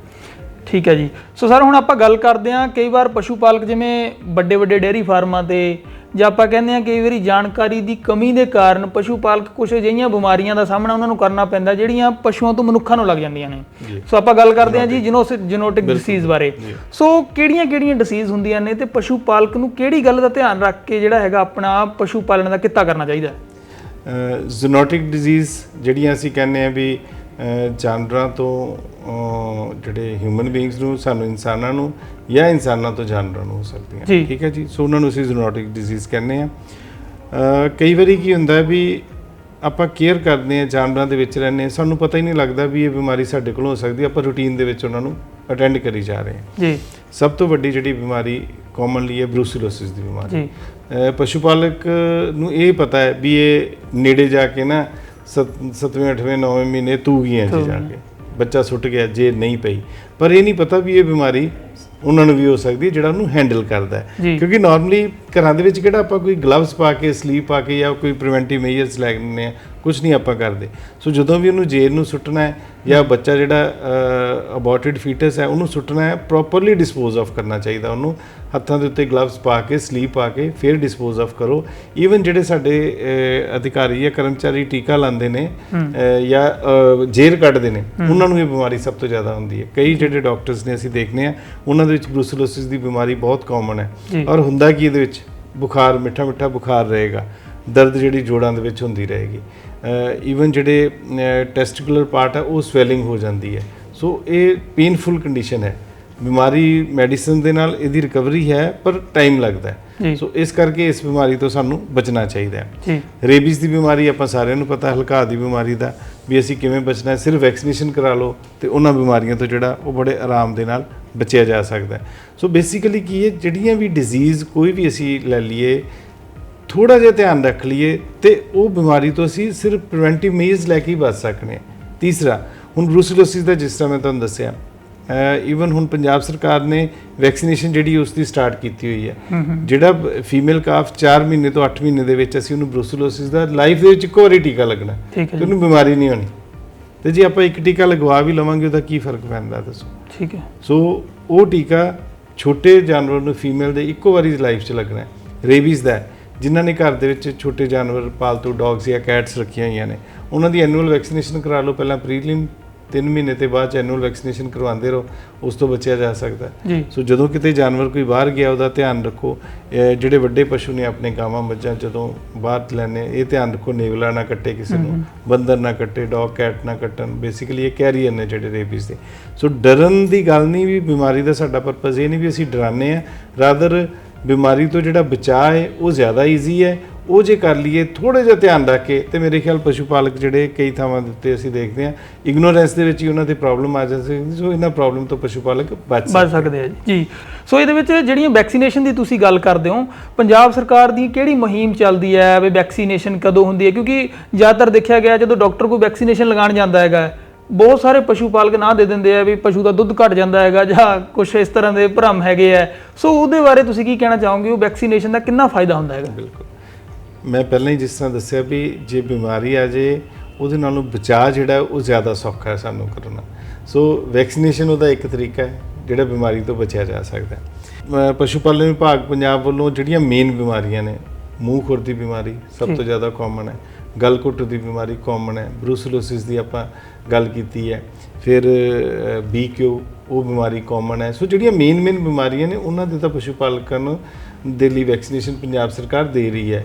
ਠੀਕ ਹੈ ਜੀ। ਸੋ ਸਰ ਹੁਣ ਆਪਾਂ ਗੱਲ ਕਰਦੇ ਹਾਂ ਕਈ ਵਾਰ ਪਸ਼ੂ ਪਾਲਕ ਜਿਵੇਂ ਵੱਡੇ ਵੱਡੇ ਡੇਅਰੀ ਫਾਰਮਾਂ ਤੇ ਜਾਂ ਆਪਾਂ ਕਹਿੰਦੇ ਹਾਂ ਕਈ ਵਾਰੀ ਜਾਣਕਾਰੀ ਦੀ ਕਮੀ ਦੇ ਕਾਰਨ ਪਸ਼ੂ ਪਾਲਕ ਕੁਝ ਅਜਿਹੀਆਂ ਬਿਮਾਰੀਆਂ ਦਾ ਸਾਹਮਣਾ ਉਹਨਾਂ ਨੂੰ ਕਰਨਾ ਪੈਂਦਾ ਜਿਹੜੀਆਂ ਪਸ਼ੂਆਂ ਤੋਂ ਮਨੁੱਖਾਂ ਨੂੰ ਲੱਗ ਜਾਂਦੀਆਂ ਨੇ। ਸੋ ਆਪਾਂ ਗੱਲ ਕਰਦੇ ਹਾਂ ਜੀ ਜੀਨੋਟਿਕ। ਡਿਸੀਜ਼ ਬਾਰੇ। ਸੋ ਕਿਹੜੀਆਂ-ਕਿਹੜੀਆਂ ਡਿਸੀਜ਼ ਹੁੰਦੀਆਂ ਨੇ ਤੇ ਪਸ਼ੂ ਪਾਲਕ ਨੂੰ ਕਿਹੜੀ ਗੱਲ ਦਾ ਧਿਆਨ ਰੱਖ ਕੇ ਜਿਹੜਾ ਹੈਗਾ ਆਪਣਾ ਪਸ਼ੂ ਪਾਲਣ ਦਾ ਕਿੱਤਾ ਕਰਨਾ ਚਾਹੀਦਾ? ਹੈ ਜ਼ੂਨੋਟਿਕ ਡਿਜ਼ੀਜ਼ ਜਿਹੜੀਆਂ ਅਸੀਂ ਕਹਿੰਦੇ ਆ ਵੀ ਜਾਨਵਰਾਂ ਤੋਂ ਜਿਹੜੇ ਹਿਊਮਨ ਬੀਇੰਗਸ ਨੂੰ ਸਾਨੂੰ ਇਨਸਾਨਾਂ ਨੂੰ ਜਾਂ ਇਨਸਾਨਾਂ ਤੋਂ ਜਾਨਵਰਾਂ ਨੂੰ ਹੋ। ਸਕਦੀਆਂ ਠੀਕ ਹੈ ਜੀ? ਸੋ ਉਹਨਾਂ ਨੂੰ ਅਸੀਂ ਜ਼ੂਨੋਟਿਕ ਡਿਜ਼ੀਜ਼ ਕਹਿੰਦੇ ਆ ਕਈ ਵਾਰੀ ਕੀ ਹੁੰਦਾ ਵੀ ਆਪਾਂ ਕੇਅਰ ਕਰਦੇ ਆ ਜਾਨਵਰਾਂ ਦੇ ਵਿੱਚ ਰਹਿੰਦੇ ਹਾਂ। ਸਾਨੂੰ ਪਤਾ ਹੀ ਨਹੀਂ ਲੱਗਦਾ ਵੀ ਇਹ ਬਿਮਾਰੀ ਸਾਡੇ ਕੋਲ ਹੋ ਸਕਦੀ ਆਪਾਂ ਰੂਟੀਨ ਦੇ ਵਿੱਚ ਉਹਨਾਂ ਨੂੰ ਅਟੈਂਡ ਕਰੀ ਜਾ ਰਹੇ ਹਾਂ। ਜੀ। ਸਭ ਤੋਂ ਵੱਡੀ ਜਿਹੜੀ ਬਿਮਾਰੀ ਕਾਮਨਲੀ ਹੈ ਬਰੂਸਿਲੋਸਿਸ ਦੀ ਬਿਮਾਰੀ। ਜੀ। ਪਸ਼ੂ ਪਾਲਕ ਨੂੰ ਇਹ ਪਤਾ ਹੈ ਵੀ ਇਹ ਨੇੜੇ ਜਾ ਕੇ ਨਾ 7ਵੇਂ 8ਵੇਂ 9ਵੇਂ ਮਹੀਨੇ ਤੂ ਗਈਆਂ ਜੀ ਜਾ ਕੇ। ਬੱਚਾ ਸੁੱਟ ਗਿਆ ਜੇ ਨਹੀਂ ਪਈ। ਪਰ ਇਹ ਨਹੀਂ ਪਤਾ ਵੀ ਇਹ ਬਿਮਾਰੀ ਉਹਨਾਂ ਨੂੰ ਵੀ ਹੋ ਸਕਦੀ ਹੈ ਜਿਹੜਾ ਉਹਨੂੰ ਹੈਂਡਲ ਕਰਦਾ। ਹੈ। ਕਿਉਂਕਿ ਨਾਰਮਲੀ ਘਰਾਂ ਦੇ ਵਿੱਚ ਕਿਹੜਾ ਆਪਾਂ ਕੋਈ ਗਲਵਸ ਪਾ ਕੇ ਸਲੀਪ ਪਾ ਕੇ ਜਾਂ ਕੋਈ ਪ੍ਰੀਵੈਂਟਿਵ ਮੇਜਰਸ ਲੈ ਲੈਂਦੇ ਆ ਕੁਝ ਨਹੀਂ ਆਪਾਂ ਕਰਦੇ। ਸੋ ਜਦੋਂ ਵੀ ਉਹਨੂੰ ਜੇਲ ਨੂੰ ਸੁੱਟਣਾ ਹੈ ਜਾਂ ਬੱਚਾ ਜਿਹੜਾ ਅਬੋਰਟਡ ਫੀਟਸ ਹੈ ਉਹਨੂੰ ਸੁੱਟਣਾ ਹੈ ਪ੍ਰੋਪਰਲੀ ਡਿਸਪੋਜ਼ ਆਫ ਕਰਨਾ ਚਾਹੀਦਾ ਉਹਨੂੰ। ਹੱਥਾਂ ਦੇ ਉੱਤੇ ਗਲਵਸ ਪਾ ਕੇ ਸਲੀਪ ਪਾ ਕੇ ਫਿਰ ਡਿਸਪੋਜ਼ ਆਫ ਕਰੋ। ਈਵਨ ਜਿਹੜੇ ਸਾਡੇ ਅਧਿਕਾਰੀ ਜਾਂ ਕਰਮਚਾਰੀ ਟੀਕਾ ਲਾਉਂਦੇ ਨੇ ਜਾਂ ਜੇਰ ਕੱਢਦੇ ਨੇ ਉਹਨਾਂ ਨੂੰ ਇਹ ਬਿਮਾਰੀ ਸਭ ਤੋਂ ਜ਼ਿਆਦਾ ਹੁੰਦੀ ਹੈ। ਕਈ ਜਿਹੜੇ ਡਾਕਟਰਸ ਨੇ ਅਸੀਂ ਦੇਖਨੇ ਆ ਉਹਨਾਂ ਦੇ ਵਿੱਚ ਬਰੂਸਲੋਸਿਸ ਦੀ ਬਿਮਾਰੀ ਬਹੁਤ ਕਾਮਨ ਹੈ। ਔਰ ਹੁੰਦਾ ਕੀ ਇਹਦੇ ਵਿੱਚ? ਬੁਖਾਰ ਮਿੱਠਾ ਮਿੱਠਾ ਬੁਖਾਰ ਰਹੇਗਾ। ਦਰਦ ਜਿਹੜੀ ਜੋੜਾਂ ਦੇ ਵਿੱਚ ਹੁੰਦੀ ਰਹੇਗੀ। ਈਵਨ ਜਿਹੜੇ ਟੈਸਟੀਕੂਲਰ ਪਾਰਟ ਹੈ ਉਹ ਸਵੈਲਿੰਗ ਹੋ ਜਾਂਦੀ ਹੈ। ਸੋ ਇਹ ਪੇਨਫੁਲ ਕੰਡੀਸ਼ਨ ਹੈ। ਬਿਮਾਰੀ ਮੈਡੀਸਨ ਦੇ ਨਾਲ ਇਹਦੀ ਰਿਕਵਰੀ ਹੈ ਪਰ ਟਾਈਮ ਲੱਗਦਾ। ਹੈ। ਸੋ ਇਸ ਕਰਕੇ ਇਸ ਬਿਮਾਰੀ ਤੋਂ ਸਾਨੂੰ ਬਚਣਾ ਚਾਹੀਦਾ ਹੈ। ਰੇਬੀਜ਼ ਦੀ ਬਿਮਾਰੀ ਆਪਾਂ ਸਾਰਿਆਂ ਨੂੰ ਪਤਾ ਹਲਕਾ ਦੀ ਬਿਮਾਰੀ ਦਾ ਵੀ ਅਸੀਂ ਕਿਵੇਂ ਬਚਣਾ ਹੈ। ਸਿਰਫ ਵੈਕਸੀਨੇਸ਼ਨ ਕਰਾ ਲਓ ਤੇ ਉਹਨਾਂ ਬਿਮਾਰੀਆਂ ਤੋਂ ਜਿਹੜਾ ਉਹ ਬੜੇ ਆਰਾਮ ਦੇ ਨਾਲ ਬਚਿਆ ਜਾ ਸਕਦਾ ਹੈ। ਸੋ ਬੇਸਿਕਲੀ ਕੀ ਹੈ ਜਿਹੜੀਆਂ ਵੀ ਡਿਜ਼ੀਜ਼ ਕੋਈ ਵੀ ਅਸੀਂ ਲੈ ਲਈਏ ਥੋੜਾ ਜਿਹਾ ਧਿਆਨ ਰੱਖ ਲਈਏ ਤੇ ਉਹ ਬਿਮਾਰੀ ਤੋਂ ਅਸੀਂ ਸਿਰਫ ਪ੍ਰੀਵੈਂਟਿਵ ਮੇਜ਼ ਲੈ ਕੇ ਹੀ ਬਚ ਸਕਨੇ ਹਾਂ ਤੀਸਰਾ ਹੁਣ ਬਰੂਸਲੋਸਿਸ ਦਾ ਜਿਸ ਤਰ੍ਹਾਂ ਮੈਂ ਤੁਹਾਨੂੰ ਦੱਸਿਆ ਈਵਨ ਹੁਣ ਪੰਜਾਬ ਸਰਕਾਰ ਨੇ ਵੈਕਸੀਨੇਸ਼ਨ ਜਿਹੜੀ ਉਸ ਦੀ ਸਟਾਰਟ ਕੀਤੀ ਹੋਈ ਹੈ ਜਿਹੜਾ ਫੀਮੇਲ ਕਾਫ 4 ਮਹੀਨੇ ਤੋਂ 8 ਮਹੀਨੇ ਦੇ ਵਿੱਚ ਅਸੀਂ ਉਹਨੂੰ ਬਰੂਸਲੋਸਿਸ ਦਾ ਲਾਈਫ ਦੇ ਵਿੱਚ ਇੱਕੋ ਵਾਰੀ ਟੀਕਾ ਲੱਗਣਾ ਤੇ ਉਹਨੂੰ ਬਿਮਾਰੀ ਨਹੀਂ ਹੋਣੀ। ਤੇ ਜੇ ਆਪਾਂ ਇੱਕ ਟੀਕਾ ਲਗਵਾ ਵੀ ਲਵਾਂਗੇ ਉਹਦਾ ਕੀ ਫ਼ਰਕ ਪੈਂਦਾ ਦੱਸੋ? ਠੀਕ ਹੈ। ਸੋ ਉਹ ਟੀਕਾ ਛੋਟੇ ਜਾਨਵਰ ਨੂੰ ਫੀਮੇਲ ਦੇ ਇੱਕੋ ਵਾਰੀ ਲਾਈਫ 'ਚ ਲੱਗਣਾ ਹੈ। ਰੇਬੀਜ਼ ਦਾ ਹੈ। ਜਿਨ੍ਹਾਂ ਨੇ ਘਰ ਦੇ ਵਿੱਚ ਛੋਟੇ ਜਾਨਵਰ ਪਾਲਤੂ ਡੌਗਸ ਜਾਂ ਕੈਟਸ ਰੱਖੀਆਂ ਹੋਈਆਂ ਨੇ ਉਹਨਾਂ ਦੀ ਐਨੂਅਲ ਵੈਕਸੀਨੇਸ਼ਨ ਕਰਾ ਲਓ। ਪਹਿਲਾਂ ਪ੍ਰੀਲਿਮ 3 ਮਹੀਨੇ ਤੇ ਬਾਅਦ ਐਨੂਅਲ ਵੈਕਸੀਨੇਸ਼ਨ ਕਰਵਾਉਂਦੇ ਰਹੋ ਉਸ ਤੋਂ ਬਚਿਆ ਜਾ ਸਕਦਾ। ਸੋ ਜਦੋਂ ਕਿਤੇ ਜਾਨਵਰ ਕੋਈ ਬਾਹਰ ਗਿਆ ਉਹਦਾ ਧਿਆਨ ਰੱਖੋ। ਜਿਹੜੇ ਵੱਡੇ ਪਸ਼ੂ ਨੇ ਆਪਣੇ ਗਾਵਾਂ ਮੱਝਾਂ ਜਦੋਂ ਬਾਹਰ ਲੈਣੇ ਇਹ ਧਿਆਨ ਰੱਖੋ ਨੇਵਲਾ ਨਾ ਕੱਟੇ ਕਿਸੇ ਨੂੰ। ਬੰਦਰ ਨਾ ਕੱਟੇ ਡੌਗ ਕੈਟ ਨਾ ਕੱਟਣ। ਬੇਸਿਕਲੀ ਇਹ ਕੈਰੀਅਰ ਨੇ ਜਿਹੜੇ ਰੇਬੀਜ਼ ਦੇ। ਸੋ ਡਰਨ ਦੀ ਗੱਲ ਨਹੀਂ ਵੀ ਬਿਮਾਰੀ ਦਾ ਸਾਡਾ ਪਰਪਸ ਇਹ ਨਹੀਂ ਵੀ ਅਸੀਂ ਡਰਾਉਂਦੇ ਆ। ਰਾਦਰ ਬਿਮਾਰੀ ਤੋਂ ਜਿਹੜਾ ਬਚਾਅ ਹੈ ਉਹ ਜ਼ਿਆਦਾ ਈਜ਼ੀ ਹੈ। ਉਹ ਜੇ ਕਰ ਲਈਏ ਥੋੜਾ ਜਿਹਾ ਧਿਆਨ ਰੱਖ ਕੇ ਤੇ ਮੇਰੇ ਖਿਆਲ ਪਸ਼ੂ ਪਾਲਕ ਜਿਹੜੇ ਕਈ ਥਾਵਾਂ ਦੇ ਉੱਤੇ ਅਸੀਂ ਦੇਖਦੇ ਹਾਂ ਇਗਨੋਰੈਂਸ ਦੇ ਵਿੱਚ ਹੀ ਉਹਨਾਂ ਤੇ ਪ੍ਰੋਬਲਮ ਆ ਜਾਂਦੀ ਹੈ ਸੋ ਇਹਨਾਂ ਪ੍ਰੋਬਲਮ ਤੋਂ ਪਸ਼ੂ ਪਾਲਕ ਬਚ ਬਚ ਸਕਦੇ ਆ ਜੀ। ਸੋ ਇਹਦੇ ਵਿੱਚ ਜਿਹੜੀਆਂ ਵੈਕਸੀਨੇਸ਼ਨ ਦੀ ਤੁਸੀਂ ਗੱਲ ਕਰਦੇ ਹੋ ਪੰਜਾਬ ਸਰਕਾਰ ਦੀ ਕਿਹੜੀ ਮੁਹਿੰਮ ਚੱਲਦੀ ਹੈ ਵੀ ਵੈਕਸੀਨੇਸ਼ਨ ਕਦੋਂ ਹੁੰਦੀ ਹੈ? ਕਿਉਂਕਿ ਜ਼ਿਆਦਾਤਰ ਦੇਖਿਆ ਗਿਆ ਜਦੋਂ ਡਾਕਟਰ ਕੋਈ ਵੈਕਸੀਨੇਸ਼ਨ ਲਗਾਉਣ ਜਾਂਦਾ ਹੈਗਾ ਬਹੁਤ ਸਾਰੇ ਪਸ਼ੂ ਪਾਲਕ ਨਾ ਦੇ ਦਿੰਦੇ ਆ ਵੀ ਪਸ਼ੂ ਦਾ ਦੁੱਧ ਘਟ ਜਾਂਦਾ ਹੈਗਾ ਜਾਂ ਕੁਝ ਇਸ ਤਰ੍ਹਾਂ ਦੇ ਭਰਮ ਹੈਗੇ ਆ। ਸੋ ਉਹਦੇ ਬਾਰੇ ਤੁਸੀਂ ਕੀ ਕਹਿਣਾ ਚਾਹੋਗੇ? ਉਹ ਵੈਕਸੀਨੇਸ਼ਨ ਦਾ ਕਿੰਨਾ ਫਾਇਦਾ ਹੁੰਦਾ ਹੈਗਾ? ਬਿਲਕੁਲ। ਮੈਂ ਪਹਿਲਾਂ ਹੀ ਜਿਸ ਤਰ੍ਹਾਂ ਦੱਸਿਆ ਵੀ ਜੇ ਬਿਮਾਰੀ ਆ ਜੇ ਉਹਦੇ ਨਾਲੋਂ ਬਚਾਅ ਜਿਹੜਾ ਉਹ ਜ਼ਿਆਦਾ ਸੌਖਾ ਹੈ ਸਾਨੂੰ ਕਰਨਾ। ਸੋ ਵੈਕਸੀਨੇਸ਼ਨ ਉਹਦਾ ਇੱਕ ਤਰੀਕਾ ਹੈ ਜਿਹੜਾ ਬਿਮਾਰੀ ਤੋਂ ਬਚਿਆ ਜਾ ਸਕਦਾ। ਹੈ ਪਸ਼ੂ ਪਾਲਣ ਵਿਭਾਗ ਪੰਜਾਬ ਵੱਲੋਂ ਜਿਹੜੀਆਂ ਮੇਨ ਬਿਮਾਰੀਆਂ ਨੇ ਮੂੰਹ ਖੁਰ ਦੀ ਬਿਮਾਰੀ ਸਭ ਤੋਂ ਜ਼ਿਆਦਾ ਕਾਮਨ ਹੈ। ਗਲਘੁੱਟ ਦੀ ਬਿਮਾਰੀ ਕਾਮਨ ਹੈ ਬਰੂਸਲੋਸਿਸ ਦੀ ਆਪਾਂ ਗੱਲ ਕੀਤੀ ਹੈ, ਫਿਰ ਬੀਕਿਊ ਉਹ ਬਿਮਾਰੀ ਕਾਮਨ ਹੈ। ਸੋ ਜਿਹੜੀਆਂ ਮੇਨ ਮੇਨ ਬਿਮਾਰੀਆਂ ਨੇ, ਉਹਨਾਂ ਦੇ ਤਾਂ ਪਸ਼ੂ ਪਾਲਕਾਂ ਨੂੰ ਦੇ ਲਈ ਵੈਕਸੀਨੇਸ਼ਨ ਪੰਜਾਬ ਸਰਕਾਰ ਦੇ ਰਹੀ ਹੈ।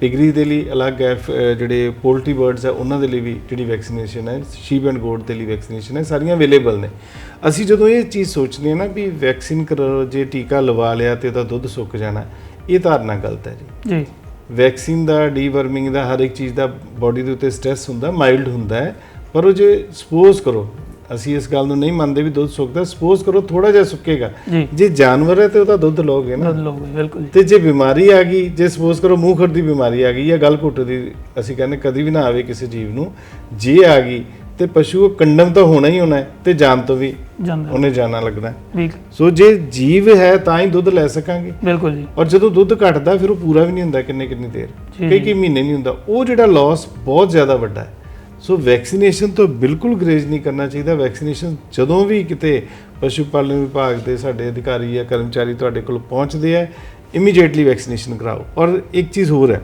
ਪਿਗਰੀ ਦੇ ਲਈ ਅਲੱਗ ਹੈ ਫ- ਜਿਹੜੇ ਪੋਲਟਰੀ ਬਰਡਸ ਹੈ, ਉਹਨਾਂ ਦੇ ਲਈ ਵੀ ਜਿਹੜੀ ਵੈਕਸੀਨੇਸ਼ਨ ਹੈ ਸ਼ੀਪ ਐਂਡ ਗੋਟ ਦੇ ਲਈ ਵੈਕਸੀਨੇਸ਼ਨ ਹੈ, ਸਾਰੀਆਂ ਅਵੇਲੇਬਲ ਨੇ। ਅਸੀਂ ਜਦੋਂ ਇਹ ਚੀਜ਼ ਸੋਚਦੇ ਹਾਂ ਨਾ ਵੀ ਵੈਕਸੀਨ ਕਰੋ ਜੇ ਟੀਕਾ ਲਵਾ ਲਿਆ ਤੇ ਉਹਦਾ ਦੁੱਧ ਸੁੱਕ ਜਾਣਾ, ਇਹ ਧਾਰਨਾ ਗਲਤ ਹੈ ਜੀ। ਜੀ। ਵੈਕਸੀਨ ਦਾ ਡੀਵਰਮਿੰਗ ਦਾ ਹਰ ਇੱਕ ਚੀਜ਼ ਦਾ ਬਾਡੀ ਦੇ ਉੱਤੇ ਸਟ੍ਰੈਸ ਹੁੰਦਾ ਮਾਈਲਡ ਹੁੰਦਾ ਹੈ। ਪਰ ਉਹ ਜੇ ਸਪੋਜ਼ ਕਰੋ ਅਸੀਂ ਇਸ ਗੱਲ ਨੂੰ ਨਹੀਂ ਮੰਨਦੇ ਵੀ ਦੁੱਧ ਸੁੱਕਦਾ ਸਪੋਜ਼ ਕਰੋ ਥੋੜਾ ਜਿਹਾ ਸੁੱਕੇਗਾ। ਜੀ। ਜਾਨਵਰ ਹੈ ਤੇ ਉਹਦਾ ਦੁੱਧ ਲਓਗੇ ਨਾ। ਦੁੱਧ ਲੋਗੇ ਬਿਲਕੁਲ ਤੇ ਜੇ ਬਿਮਾਰੀ ਆ ਗਈ ਜੇ ਸਪੋਜ਼ ਕਰੋ ਮੂੰਹ ਖੁਰ ਦੀ ਬਿਮਾਰੀ ਆ ਗਈ ਜਾਂ ਗਲ ਘੁੱਟ ਦੀ ਅਸੀਂ ਕਹਿੰਦੇ ਕਦੀ ਵੀ ਨਾ ਆਵੇ ਕਿਸੇ ਜੀਵ ਨੂੰ। ਜੇ ਆ ਗਈ ਤੇ ਪਸ਼ੂ ਉਹ ਕੰਡਮ ਤਾਂ ਹੋਣਾ ਹੀ ਹੋਣਾ ਹੈ ਤੇ ਜਾਨ ਤੋਂ ਵੀ ਜਾਂਦਾ ਉਹਨੇ ਜਾਣਾ ਲੱਗਦਾ ਹੈ। ਸੋ ਜੇ ਜੀਵ ਹੈ ਤਾਂ ਹੀ ਦੁੱਧ ਲੈ ਸਕਾਂਗੇ। ਬਿਲਕੁਲ ਜੀ। ਔਰ ਜਦੋਂ ਦੁੱਧ ਘਟਦਾ ਫਿਰ ਉਹ ਪੂਰਾ ਵੀ ਨਹੀਂ ਹੁੰਦਾ ਕਿੰਨੇ ਕਿੰਨੀ ਦੇਰ। ਜੀ। ਕਈ ਕਈ ਮਹੀਨੇ ਨਹੀਂ ਹੁੰਦਾ। ਉਹ ਜਿਹੜਾ ਲਾਸ ਬਹੁਤ ਜ਼ਿਆਦਾ ਵੱਡਾ ਹੈ। ਸੋ ਵੈਕਸੀਨੇਸ਼ਨ ਤੋਂ ਬਿਲਕੁਲ ਗਰੇਜ ਨਹੀਂ ਕਰਨਾ ਚਾਹੀਦਾ। ਵੈਕਸੀਨੇਸ਼ਨ ਜਦੋਂ ਵੀ ਕਿਤੇ ਪਸ਼ੂ ਪਾਲਣ ਵਿਭਾਗ ਦੇ ਸਾਡੇ ਅਧਿਕਾਰੀ ਜਾਂ ਕਰਮਚਾਰੀ ਤੁਹਾਡੇ ਕੋਲ ਪਹੁੰਚਦੇ ਆ ਇਮੀਡੀਏਟਲੀ ਵੈਕਸੀਨੇਸ਼ਨ ਕਰਾਓ। ਔਰ ਇੱਕ ਚੀਜ਼ ਹੋਰ ਹੈ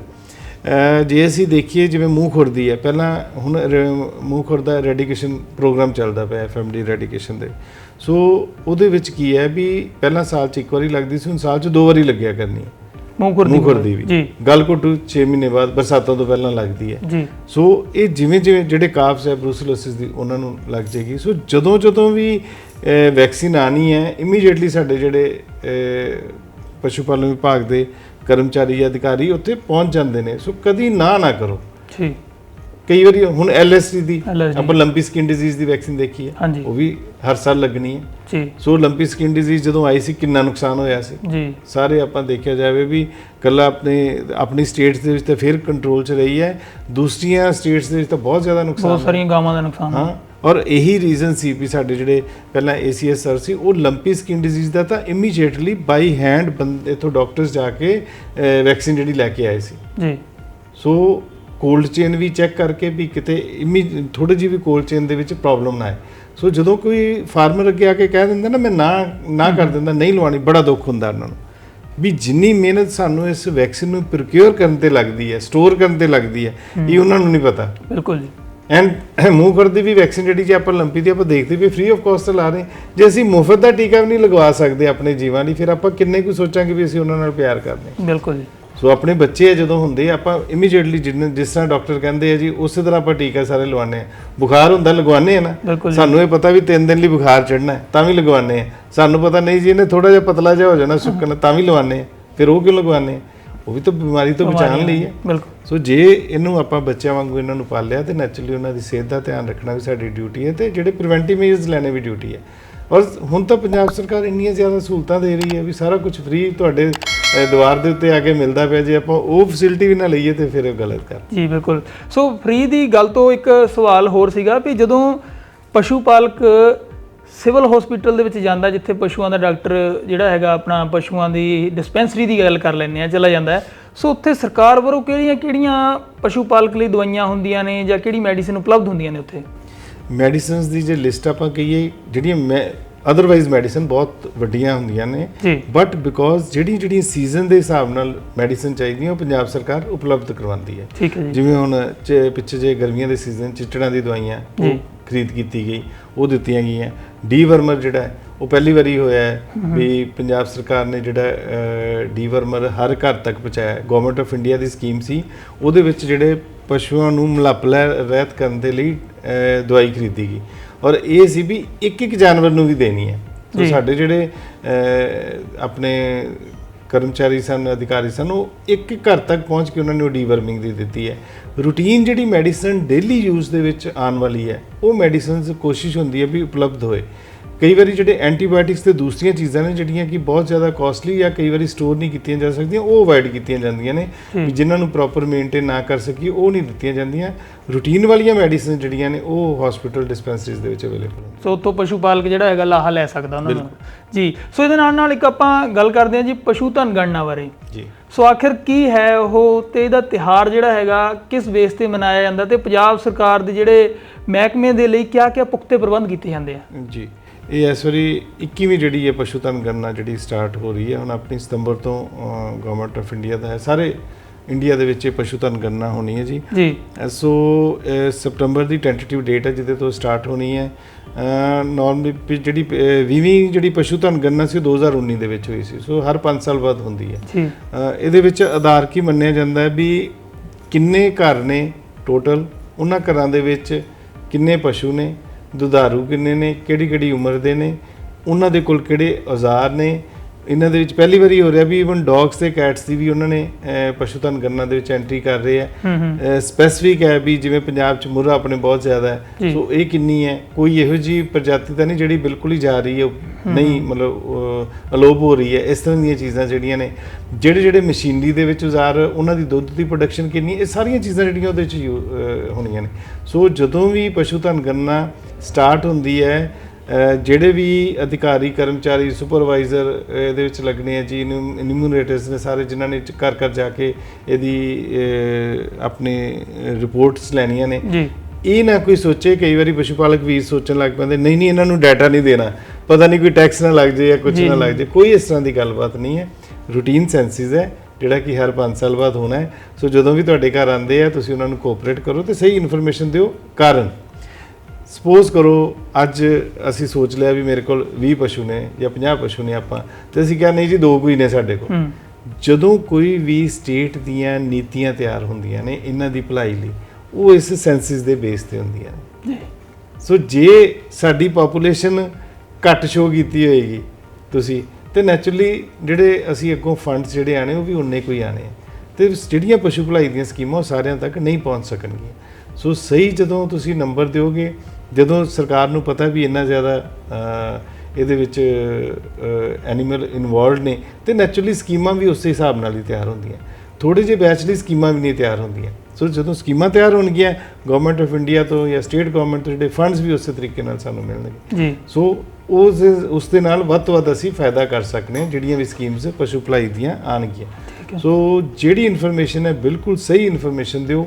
ਜੇ ਅਸੀਂ ਦੇਖੀਏ ਜਿਵੇਂ ਮੂੰਹ ਖੁਰਦੀ ਹੈ ਪਹਿਲਾਂ ਹੁਣ ਮੂੰਹ ਖੁਰ ਦਾ ਰੈਡੀਕੇਸ਼ਨ ਪ੍ਰੋਗਰਾਮ ਚੱਲਦਾ ਪਿਆ ਐਫਐਮਡੀ ਰੈਡੀਕੇਸ਼ਨ ਦੇ। ਸੋ ਉਹਦੇ ਵਿੱਚ ਕੀ ਹੈ ਵੀ ਪਹਿਲਾਂ ਸਾਲ 'ਚ ਇੱਕ ਵਾਰੀ ਲੱਗਦੀ ਸੀ ਹੁਣ ਸਾਲ 'ਚ ਦੋ ਵਾਰੀ ਲੱਗਿਆ ਕਰਨੀ ਹੈ। ਮੂੰਹ ਖੁਰਦੀ ਖੁਰਦੀ ਵੀ। ਗਲ ਘੁੱਟੂ 6 ਮਹੀਨੇ ਬਾਅਦ ਬਰਸਾਤਾਂ ਤੋਂ ਪਹਿਲਾਂ ਲੱਗਦੀ ਹੈ। ਸੋ ਇਹ ਜਿਵੇਂ ਜਿਵੇਂ ਜਿਹੜੇ ਕਾਫਸ ਹੈ ਬਰੂਸਲੋਸਿਸ ਦੀ ਉਹਨਾਂ ਨੂੰ ਲੱਗ ਜਾਏਗੀ। ਸੋ ਜਦੋਂ ਜਦੋਂ ਵੀ ਵੈਕਸੀਨ ਆਣੀ ਹੈ ਇਮੀਡੀਏਟਲੀ ਸਾਡੇ ਜਿਹੜੇ ਪਸ਼ੂ ਪਾਲਣ ਵਿਭਾਗ ਦੇ ਕਰਮਚਾਰੀ ਜਾਂ ਅਧਿਕਾਰੀ ਉੱਥੇ ਪਹੁੰਚ ਜਾਂਦੇ ਨੇ। ਸੋ ਕਦੀ ਨਾ ਨਾ ਕਰੋ। ਜੀ ਕਈ ਵਾਰੀ ਹੁਣ ਐਲਐਸਡੀ ਦੀ ਆਪਾਂ ਲੰਪੀ ਸਕਿਨ ਡਿਜ਼ੀਜ਼ ਦੀ ਵੈਕਸੀਨ ਦੇਖੀ ਹੈ। ਉਹ ਵੀ ਹਰ ਸਾਲ ਲੱਗਣੀ ਹੈ। ਜੀ। ਸੋ ਲੰਪੀ ਸਕਿਨ ਡਿਜ਼ੀਜ਼ ਜਦੋਂ ਆਈ ਸੀ ਕਿੰਨਾ ਨੁਕਸਾਨ ਹੋਇਆ ਸੀ। ਜੀ। ਸਾਰੇ ਆਪਾਂ ਦੇਖਿਆ ਜਾਵੇ ਵੀ ਕੱਲਾ ਆਪਣੇ ਆਪਣੀ ਸਟੇਟਸ ਦੇ ਵਿੱਚ ਤਾਂ ਫਿਰ ਕੰਟਰੋਲ 'ਚ ਰਹੀ ਹੈ। ਦੂਸਰੀਆਂ ਸਟੇਟਸ ਦੇ ਵਿੱਚ ਤਾਂ ਬਹੁਤ ਜ਼ਿਆਦਾ ਨੁਕਸਾਨ ਬਹੁਤ। ਸਾਰੀਆਂ ਗਾਵਾਂ ਦਾ ਨੁਕਸਾਨ ਹਾਂ। ਔਰ ਇਹੀ ਰੀਜ਼ਨ ਸੀ ਵੀ ਸਾਡੇ ਜਿਹੜੇ ਪਹਿਲਾਂ ACS ਸਰ ਸੀ ਉਹ ਲੰਪੀ ਸਕਿਨ ਡਿਜ਼ੀਜ਼ ਦਾ ਤਾਂ ਇਮੀਡੀਏਟਲੀ ਬਾਈ ਹੈਂਡ ਬੰਦੇ ਇਥੋਂ ਡਾਕਟਰਸ ਜਾ ਕੇ ਵੈਕਸੀਨ ਜਿਹੜੀ ਲੈ ਕੇ ਆਏ ਸੀ। ਜੀ। ਸੋ ਕੋਲਡ ਚੇਨ ਵੀ ਚੈੱਕ ਕਰਕੇ ਵੀ ਕਿਤੇ ਥੋੜੀ ਜਿਹੀ ਵੀ ਕੋਲਡ ਚੇਨ ਦੇ ਵਿੱਚ ਪ੍ਰੋਬਲਮ ਨਾ ਆਏ। ਸੋ ਜਦੋਂ ਕੋਈ ਫਾਰਮਰ ਅੱਗੇ ਆ ਕੇ ਕਹਿ ਦਿੰਦਾ ਨਾ ਮੈਂ ਨਾ ਨਾ ਕਰ ਦਿੰਦਾ ਨਹੀਂ ਲਵਾਣੀ ਬੜਾ ਦੁੱਖ ਹੁੰਦਾ ਉਹਨਾਂ ਨੂੰ। ਵੀ ਜਿੰਨੀ ਮਿਹਨਤ ਸਾਨੂੰ ਇਸ ਵੈਕਸੀਨ ਨੂੰ ਪ੍ਰੋਕਿਉਰ ਕਰਨ ਤੇ ਲੱਗਦੀ ਹੈ ਸਟੋਰ ਕਰਨ ਤੇ ਲੱਗਦੀ ਹੈ। ਇਹ ਉਹਨਾਂ ਨੂੰ ਨਹੀਂ ਪਤਾ। ਬਿਲਕੁਲ ਜੀ। ਐਂਡ ਮੂੰਹ ਖੁਰ ਦੀ ਵੀ ਵੈਕਸੀਨ ਜਿਹੜੀ ਜੇ ਆਪਾਂ ਲੰਪੀ ਦੀ ਆਪਾਂ ਦੇਖਦੇ ਵੀ ਫ੍ਰੀ ਆਫ ਕਾਸਟ ਲਾ ਰਹੇ ਜੇ ਅਸੀਂ ਮੁਫਤ ਦਾ ਟੀਕਾ ਵੀ ਨਹੀਂ ਲਗਵਾ ਸਕਦੇ ਆਪਣੇ ਜੀਵਾਂ ਲਈ ਫਿਰ ਆਪਾਂ ਕਿੰਨੇ ਕੁ ਸੋਚਾਂਗੇ ਵੀ ਅਸੀਂ ਉਹਨਾਂ ਨਾਲ ਪਿਆਰ ਕਰਦੇ ਹਾਂ। ਬਿਲਕੁਲ ਜੀ। ਸੋ ਆਪਣੇ ਬੱਚੇ ਆ ਜਦੋਂ ਹੁੰਦੇ ਆਪਾਂ ਇਮੀਡੀਏਟਲੀ ਜਿੰਨੇ ਜਿਸ ਤਰ੍ਹਾਂ ਡਾਕਟਰ ਕਹਿੰਦੇ ਆ ਜੀ ਉਸੇ ਤਰ੍ਹਾਂ ਆਪਾਂ ਟੀਕਾ ਸਾਰੇ ਲਵਾਉਂਦੇ ਆ ਬੁਖਾਰ ਹੁੰਦਾ ਲਗਵਾਉਂਦੇ ਆ ਨਾ। ਸਾਨੂੰ ਇਹ ਪਤਾ ਵੀ 3 ਦਿਨ ਲਈ ਬੁਖਾਰ ਚੜਨਾ ਤਾਂ ਵੀ ਲਗਵਾਉਂਦੇ ਆ ਸਾਨੂੰ ਪਤਾ ਨਹੀਂ ਜੀ ਇਹਨੇ ਥੋੜਾ ਜਿਹਾ ਪਤਲਾ ਜਿਹਾ ਹੋ ਜਾਣਾ ਸੁੱਕਣਾ ਤਾਂ ਵੀ ਲਵਾਉਂਦੇ ਆ ਫਿਰ ਉਹ ਕਿਉਂ ਲਗਵਾਉਂਦੇ ਆ ਉਹ ਵੀ ਤਾਂ ਬਿਮਾਰੀ ਤੋਂ ਬਚਾਉਣ ਲਈ ਹੈ ਬਿਲਕੁਲ। ਸੋ ਜੇ ਇਹਨੂੰ ਆਪਾਂ ਬੱਚਿਆਂ ਵਾਂਗੂ ਇਹਨਾਂ ਨੂੰ ਪਾਲਿਆ ਤੇ ਨੈਚੁਰਲੀ ਉਹਨਾਂ ਦੀ ਸਿਹਤ ਦਾ ਧਿਆਨ ਰੱਖਣਾ ਵੀ ਸਾਡੀ ਡਿਊਟੀ ਹੈ ਤੇ ਜਿਹੜੇ ਪ੍ਰੀਵੈਂਟਿਵ ਮੇਜਰਸ ਲੈਣੇ ਵੀ ਡਿਊਟੀ ਹੈ। ਔਰ ਹੁਣ ਤਾਂ ਪੰਜਾਬ ਸਰਕਾਰ ਇੰਨੀਆਂ ਜ਼ਿਆਦਾ ਸਹੂਲਤਾਂ ਦੇ ਰਹੀ ਹੈ ਵੀ ਸਾਰਾ ਕੁਝ ਫ੍ਰੀ ਤੁਹਾਡੇ ਦੀਵਾਰ ਦੇ ਉੱਤੇ ਆ ਕੇ ਮਿਲਦਾ ਪਿਆ ਜੇ ਆਪਾਂ ਉਹ ਫੈਸਿਲਿਟੀ ਵੀ ਨਾ ਲਈਏ ਤੇ ਫਿਰ ਇਹ ਗਲਤ ਕਰ ਜੀ ਬਿਲਕੁਲ। ਸੋ ਫ੍ਰੀ ਦੀ ਗੱਲ ਤੋਂ ਇੱਕ ਸਵਾਲ ਹੋਰ ਸੀਗਾ ਵੀ ਜਦੋਂ ਪਸ਼ੂ ਪਾਲਕ ਸਿਵਲ ਹਸਪੀਟਲ ਦੇ ਵਿੱਚ ਜਾਂਦਾ ਜਿੱਥੇ ਪਸ਼ੂਆਂ ਦਾ ਡਾਕਟਰ ਜਿਹੜਾ ਹੈਗਾ ਆਪਣਾ ਪਸ਼ੂਆਂ ਦੀ ਡਿਸਪੈਂਸਰੀ ਦੀ ਗੱਲ ਕਰ ਲੈਂਦੇ ਆ ਚਲਾ ਜਾਂਦਾ ਸੋ ਉੱਥੇ ਸਰਕਾਰ ਵੱਲੋਂ ਕਿਹੜੀਆਂ ਕਿਹੜੀਆਂ ਪਸ਼ੂ ਪਾਲਕ ਲਈ ਦਵਾਈਆਂ ਹੁੰਦੀਆਂ ਨੇ ਜਾਂ ਕਿਹੜੀ ਮੈਡੀਸਿਨ ਉਪਲਬਧ ਹੁੰਦੀਆਂ ਨੇ ਉੱਥੇ? ਮੈਡੀਸਿਨਸ ਦੀ ਜੇ ਲਿਸਟ ਆਪਾਂ ਕਹੀਏ, ਜਿਹੜੀਆਂ ਮੈਂ ਅਦਰਵਾਈਜ਼ ਮੈਡੀਸਨ ਬਹੁਤ ਵੱਡੀਆਂ ਹੁੰਦੀਆਂ ਨੇ। ਬਟ ਬਿਕੋਜ਼ ਜਿਹੜੀ ਜਿਹੜੀ ਸੀਜ਼ਨ ਦੇ ਹਿਸਾਬ ਨਾਲ ਮੈਡੀਸਨ ਚਾਹੀਦੀਆਂ ਉਹ ਪੰਜਾਬ ਸਰਕਾਰ ਉਪਲਬਧ ਕਰਵਾਉਂਦੀ ਹੈ। ਹੈ ਜਿਵੇਂ ਹੁਣ ਪਿੱਛੇ ਜੇ ਗਰਮੀਆਂ ਦੇ ਸੀਜ਼ਨ ਚਿੱਟੜਾਂ ਦੀ ਦਵਾਈਆਂ ਉਹ। ਖਰੀਦ ਕੀਤੀ ਗਈ ਉਹ ਦਿੱਤੀਆਂ ਗਈਆਂ। ਡੀ ਵਰਮਰ ਜਿਹੜਾ ਹੈ, ਉਹ ਪਹਿਲੀ ਵਾਰੀ ਹੋਇਆ ਹੈ ਵੀ ਪੰਜਾਬ ਸਰਕਾਰ ਨੇ ਜਿਹੜਾ ਡੀ ਵਰਮਰ ਹਰ ਘਰ ਤੱਕ ਪਹੁੰਚਾਇਆ ਗਵਰਨਮੈਂਟ ਆਫ ਇੰਡੀਆ ਦੀ ਸਕੀਮ ਸੀ। ਉਹਦੇ ਵਿੱਚ ਜਿਹੜੇ ਪਸ਼ੂਆਂ ਨੂੰ ਮਲੱਪਲਾ ਰਹਿਤ ਕਰਨ ਦੇ ਲਈ ਦਵਾਈ ਖਰੀਦੀ ਗਈ। ਔਰ ਇਹ ਸੀ ਵੀ ਇੱਕ ਇੱਕ ਜਾਨਵਰ ਨੂੰ ਵੀ ਦੇਣੀ ਹੈ ਸੋ। ਸਾਡੇ ਜਿਹੜੇ ਆਪਣੇ ਕਰਮਚਾਰੀ ਸਨ ਅਧਿਕਾਰੀ ਸਨ ਉਹ ਇੱਕ ਇੱਕ ਘਰ ਤੱਕ ਪਹੁੰਚ ਕੇ ਉਹਨਾਂ ਨੇ ਡੀਵਰਮਿੰਗ ਦੀ ਦਿੱਤੀ ਹੈ ਰੂਟੀਨ ਜਿਹੜੀ ਮੈਡੀਸਨ ਡੇਲੀ ਯੂਜ਼ ਦੇ ਵਿੱਚ ਆਉਣ ਵਾਲੀ ਹੈ ਉਹ ਮੈਡੀਸਿਨਸ ਕੋਸ਼ਿਸ਼ ਹੁੰਦੀ ਹੈ ਵੀ ਉਪਲਬਧ ਹੋਏ। ਕਈ ਵਾਰੀ ਜਿਹੜੇ ਐਂਟੀਬਾਇਓਟਿਕਸ ਤੇ ਦੂਸਰੀਆਂ ਚੀਜ਼ਾਂ ਨੇ ਜਿਹੜੀਆਂ ਕਿ ਬਹੁਤ ਜ਼ਿਆਦਾ ਕਾਸਟਲੀ ਜਾਂ ਕਈ ਵਾਰੀ ਸਟੋਰ ਨਹੀਂ ਕੀਤੀਆਂ ਜਾ ਸਕਦੀਆਂ ਉਹ ਅਵੋਇਡ ਕੀਤੀਆਂ ਜਾਂਦੀਆਂ ਨੇ। ਵੀ ਜਿਨ੍ਹਾਂ ਨੂੰ ਪ੍ਰੋਪਰ ਮੇਨਟੇਨ ਨਾ ਕਰ ਸਕੀ ਉਹ ਨਹੀਂ ਦਿੱਤੀਆਂ ਜਾਂਦੀਆਂ। ਰੂਟੀਨ ਵਾਲੀਆਂ ਮੈਡੀਸਿਨ ਜਿਹੜੀਆਂ ਨੇ ਉਹ ਹਸਪੀਟਲ ਡਿਸਪੈਂਸਰੀਜ਼ ਦੇ ਵਿੱਚ ਅਵੇਲੇਬਲ ਸੋ ਉੱਥੋਂ ਪਸ਼ੂ ਪਾਲਕ ਜਿਹੜਾ ਹੈਗਾ ਲਾਹਾ ਲੈ ਸਕਦਾ ਉਹਨਾਂ ਨੂੰ। ਜੀ ਸੋ ਇਹਦੇ ਨਾਲ ਨਾਲ ਇੱਕ ਆਪਾਂ ਗੱਲ ਕਰਦੇ ਹਾਂ ਜੀ ਪਸ਼ੂ ਧਨ ਗਣਨਾ ਬਾਰੇ। ਜੀ। ਸੋ ਆਖਿਰ ਕੀ ਹੈ ਉਹ ਤੇ ਇਹਦਾ ਤਿਹਾਰ ਜਿਹੜਾ ਹੈਗਾ, ਕਿਸ ਬੇਸ ਤੇ ਮਨਾਇਆ ਜਾਂਦਾ ਤੇ ਪੰਜਾਬ ਸਰਕਾਰ ਦੇ ਜਿਹੜੇ ਮਹਿਕਮੇ ਦੇ ਲਈ ਕਿਆ ਕਿਆ ਪੁਖਤੇ ਪ੍ਰਬੰਧ ਕੀਤੇ ਜਾਂਦੇ ਆ? ਜੀ, ਇਹ ਇਸ ਵਾਰੀ 21ਵੀਂ ਜਿਹੜੀ ਹੈ ਪਸ਼ੂ ਧਨ ਗਣਨਾ ਜਿਹੜੀ ਸਟਾਰਟ ਹੋ ਰਹੀ ਹੈ, ਹੁਣ ਆਪਣੀ ਸਤੰਬਰ ਤੋਂ ਗਵਰਨਮੈਂਟ ਆਫ ਇੰਡੀਆ ਦਾ ਹੈ। ਸਾਰੇ ਇੰਡੀਆ ਦੇ ਵਿੱਚ ਇਹ ਪਸ਼ੂ ਧਨ ਗਣਨਾ ਹੋਣੀ ਹੈ ਜੀ। ਜੀ। ਸੋ ਸਤੰਬਰ ਦੀ ਟੈਂਟੇਟਿਵ ਡੇਟ ਹੈ ਜਿਹਦੇ ਤੋਂ ਸਟਾਰਟ ਹੋਣੀ ਹੈ। ਨਾਰਮਲੀ ਜਿਹੜੀ 20ਵੀਂ ਜਿਹੜੀ ਪਸ਼ੂ ਧਨ ਗਣਨਾ ਸੀ ਉਹ 2019 ਦੇ ਵਿੱਚ ਹੋਈ ਸੀ। ਸੋ ਹਰ 5 ਸਾਲ ਬਾਅਦ ਹੁੰਦੀ ਹੈ। ਜੀ। ਇਹਦੇ ਵਿੱਚ ਆਧਾਰ ਕੀ ਮੰਨਿਆ ਜਾਂਦਾ ਹੈ ਵੀ ਕਿੰਨੇ ਘਰ ਨੇ ਟੋਟਲ ਉਹਨਾਂ ਘਰਾਂ ਦੇ ਵਿੱਚ ਕਿੰਨੇ ਪਸ਼ੂ ਨੇ? ਦੁਧਾਰੂ ਕਿੰਨੇ ਨੇ? ਕਿਹੜੀ ਕਿਹੜੀ ਉਮਰ ਦੇ ਨੇ? ਉਹਨਾਂ ਦੇ ਕੋਲ ਕਿਹੜੇ ਔਜ਼ਾਰ ਨੇ? ਇਹਨਾਂ ਦੇ ਵਿੱਚ ਪਹਿਲੀ ਵਾਰੀ ਹੋ ਰਿਹਾ ਵੀ ਇਵਨ ਡੌਗਸ ਤੇ ਕੈਟਸ ਦੀ ਵੀ ਉਹਨਾਂ ਨੇ ਪਸ਼ੂ ਧਨ ਗਣਨਾ ਦੇ ਵਿੱਚ ਐਂਟਰੀ ਕਰ ਰਹੇ ਆ। ਸਪੈਸੀਫਿਕ ਹੈ। ਵੀ ਜਿਵੇਂ ਪੰਜਾਬ ਚ ਮੁਰਰਾ ਆਪਣੇ ਬਹੁਤ ਜ਼ਿਆਦਾ ਹੈ। ਸੋ ਇਹ ਕਿੰਨੀ ਹੈ? ਕੋਈ ਇਹੋ ਜੀ ਪ੍ਰਜਾਤੀ ਤਾਂ ਨਹੀਂ ਜਿਹੜੀ ਬਿਲਕੁਲ ਹੀ ਜਾ ਰਹੀ ਹੈ ਨਹੀਂ ਮਤਲਬ ਅਲੋਪ ਹੋ ਰਹੀ ਹੈ। ਇਸ ਤਰ੍ਹਾਂ ਦੀਆਂ ਚੀਜ਼ਾਂ ਜਿਹੜੀਆਂ ਨੇ ਜਿਹੜੇ ਜਿਹੜੇ ਮਸ਼ੀਨਰੀ ਦੇ ਵਿੱਚ ਔਜ਼ਾਰ ਉਹਨਾਂ ਦੀ ਦੁੱਧ ਦੀ ਪ੍ਰੋਡਕਸ਼ਨ ਕਿੰਨੀ ਇਹ ਸਾਰੀਆਂ ਚੀਜ਼ਾਂ ਜਿਹੜੀਆਂ ਉਹਦੇ ਚ ਯੂ- ਅਹ, ਹੋਣੀਆਂ ਨੇ। ਸੋ ਜਦੋਂ ਵੀ ਪਸ਼ੂ ਧਨ ਗਣਨਾ ਸਟਾਰਟ ਹੁੰਦੀ ਹੈ ਜਿਹੜੇ ਵੀ ਅਧਿਕਾਰੀ ਕਰਮਚਾਰੀ ਸੁਪਰਵਾਈਜ਼ਰ ਇਹਦੇ ਵਿੱਚ ਲੱਗਣੇ ਆ ਜੀ ਇਨਿਮੂਨੇਟਰਸ ਨੇ ਸਾਰੇ ਜਿਨ੍ਹਾਂ ਨੇ ਘਰ ਘਰ ਜਾ ਕੇ ਇਹਦੀ ਆਪਣੇ ਰਿਪੋਰਟਸ ਲੈਣੀਆਂ ਨੇ। ਜੀ। ਇਹ ਨਾ ਕੋਈ ਸੋਚੇ ਕਈ ਵਾਰੀ ਪਸ਼ੂ ਪਾਲਕ ਵੀਰ ਸੋਚਣ ਲੱਗ ਪੈਂਦੇ ਨਹੀਂ ਨਹੀਂ ਇਹਨਾਂ ਨੂੰ ਡਾਟਾ ਨਹੀਂ ਦੇਣਾ। ਪਤਾ ਨਹੀਂ ਕੋਈ ਟੈਕਸ ਨਾ ਲੱਗ ਜਾਏ ਜਾਂ ਕੁਝ ਜੀ, ਨਾ ਜੀ। ਲੱਗ ਜਾਏ। ਕੋਈ ਇਸ ਤਰ੍ਹਾਂ ਦੀ ਗੱਲਬਾਤ ਨਹੀਂ ਹੈ। ਰੂਟੀਨ ਸੈਂਸਿਸ ਹੈ ਜਿਹੜਾ ਕਿ ਹਰ 5 ਸਾਲ ਬਾਅਦ ਹੋਣਾ ਹੈ। ਸੋ ਜਦੋਂ ਵੀ ਤੁਹਾਡੇ ਘਰ ਆਉਂਦੇ ਆ ਤੁਸੀਂ ਉਹਨਾਂ ਨੂੰ ਕੋਆਪਰੇਟ ਕਰੋ ਤੇ ਸਹੀ ਇਨਫੋਰਮੇਸ਼ਨ ਦਿਓ ਕਾਰਨ। ਸਪੋਜ਼ ਕਰੋ ਅੱਜ ਅਸੀਂ ਸੋਚ ਲਿਆ ਵੀ ਮੇਰੇ ਕੋਲ 20 ਪਸ਼ੂ ਨੇ ਜਾਂ 50 ਪਸ਼ੂ ਨੇ ਆਪਾਂ ਤੇ ਅਸੀਂ ਕਿਹਾ ਨਹੀਂ ਜੀ ਦੋ ਕੋਈ ਨੇ ਸਾਡੇ ਕੋਲ। ਜਦੋਂ ਕੋਈ ਵੀ ਸਟੇਟ ਦੀਆਂ ਨੀਤੀਆਂ ਤਿਆਰ ਹੁੰਦੀਆਂ ਨੇ ਇਹਨਾਂ ਦੀ ਭਲਾਈ ਲਈ ਉਹ ਇਸ ਸੈਂਸਿਸ ਦੇ ਬੇਸ ਤੇ ਹੁੰਦੀਆਂ ਨੇ। ਸੋ ਜੇ ਸਾਡੀ ਪੋਪੂਲੇਸ਼ਨ ਘੱਟ ਸ਼ੋ ਕੀਤੀ ਹੋਏਗੀ ਤੁਸੀਂ ਤੇ ਨੈਚੁਰਲੀ ਜਿਹੜੇ ਅਸੀਂ ਅੱਗੋਂ ਫੰਡਸ ਜਿਹੜੇ ਆਣੇ ਉਹ ਵੀ ਉਨੇ ਕੋਈ ਆਣੇ ਤੇ ਜਿਹੜੀਆਂ ਪਸ਼ੂ ਭਲਾਈ ਦੀਆਂ ਸਕੀਮਾਂ ਉਹ ਸਾਰਿਆਂ ਤੱਕ ਨਹੀਂ ਪਹੁੰਚ ਸਕਣਗੀਆਂ। ਸੋ ਸਹੀ ਜਦੋਂ ਤੁਸੀਂ ਨੰਬਰ ਦਿਓਗੇ ਜਦੋਂ ਸਰਕਾਰ ਨੂੰ ਪਤਾ ਵੀ ਇੰਨਾ ਜ਼ਿਆਦਾ ਇਹਦੇ ਵਿੱਚ ਐਨੀਮਲ ਇਨਵੋਲਵਡ ਨੇ ਤੇ ਨੈਚੁਰਲੀ ਸਕੀਮਾਂ ਵੀ ਉਸੇ ਹਿਸਾਬ ਨਾਲ ਹੀ ਤਿਆਰ ਹੁੰਦੀਆਂ। ਥੋੜੇ ਜਿਹੇ ਬੈਚ ਲਈ ਸਕੀਮਾਂ ਵੀ ਨਹੀਂ ਤਿਆਰ ਹੁੰਦੀਆਂ। ਸੋ ਜਦੋਂ ਸਕੀਮਾਂ ਤਿਆਰ ਹੋਣਗੀਆਂ ਗਵਰਨਮੈਂਟ ਆਫ ਇੰਡੀਆ ਤੋਂ ਜਾਂ ਸਟੇਟ ਗਵਰਨਮੈਂਟ ਤੋਂ ਜਿਹੜੇ ਫੰਡਸ ਵੀ ਉਸੇ ਤਰੀਕੇ ਨਾਲ ਸਾਨੂੰ ਮਿਲਣਗੇ। ਜੀ। ਸੋ ਉਸ ਉਸ ਦੇ ਨਾਲ ਵੱਧ ਤੋਂ ਵੱਧ ਅਸੀਂ ਫਾਇਦਾ ਕਰ ਸਕਦੇ ਹਾਂ ਜਿਹੜੀਆਂ ਵੀ ਸਕੀਮਸ ਪਸ਼ੂ ਭਲਾਈ ਦੀਆਂ ਆਣਗੀਆਂ ਸੋ ਜਿਹੜੀ ਇਨਫੋਰਮੇਸ਼ਨ ਹੈ ਬਿਲਕੁਲ ਸਹੀ ਇਨਫੋਰਮੇਸ਼ਨ ਦਿਓ।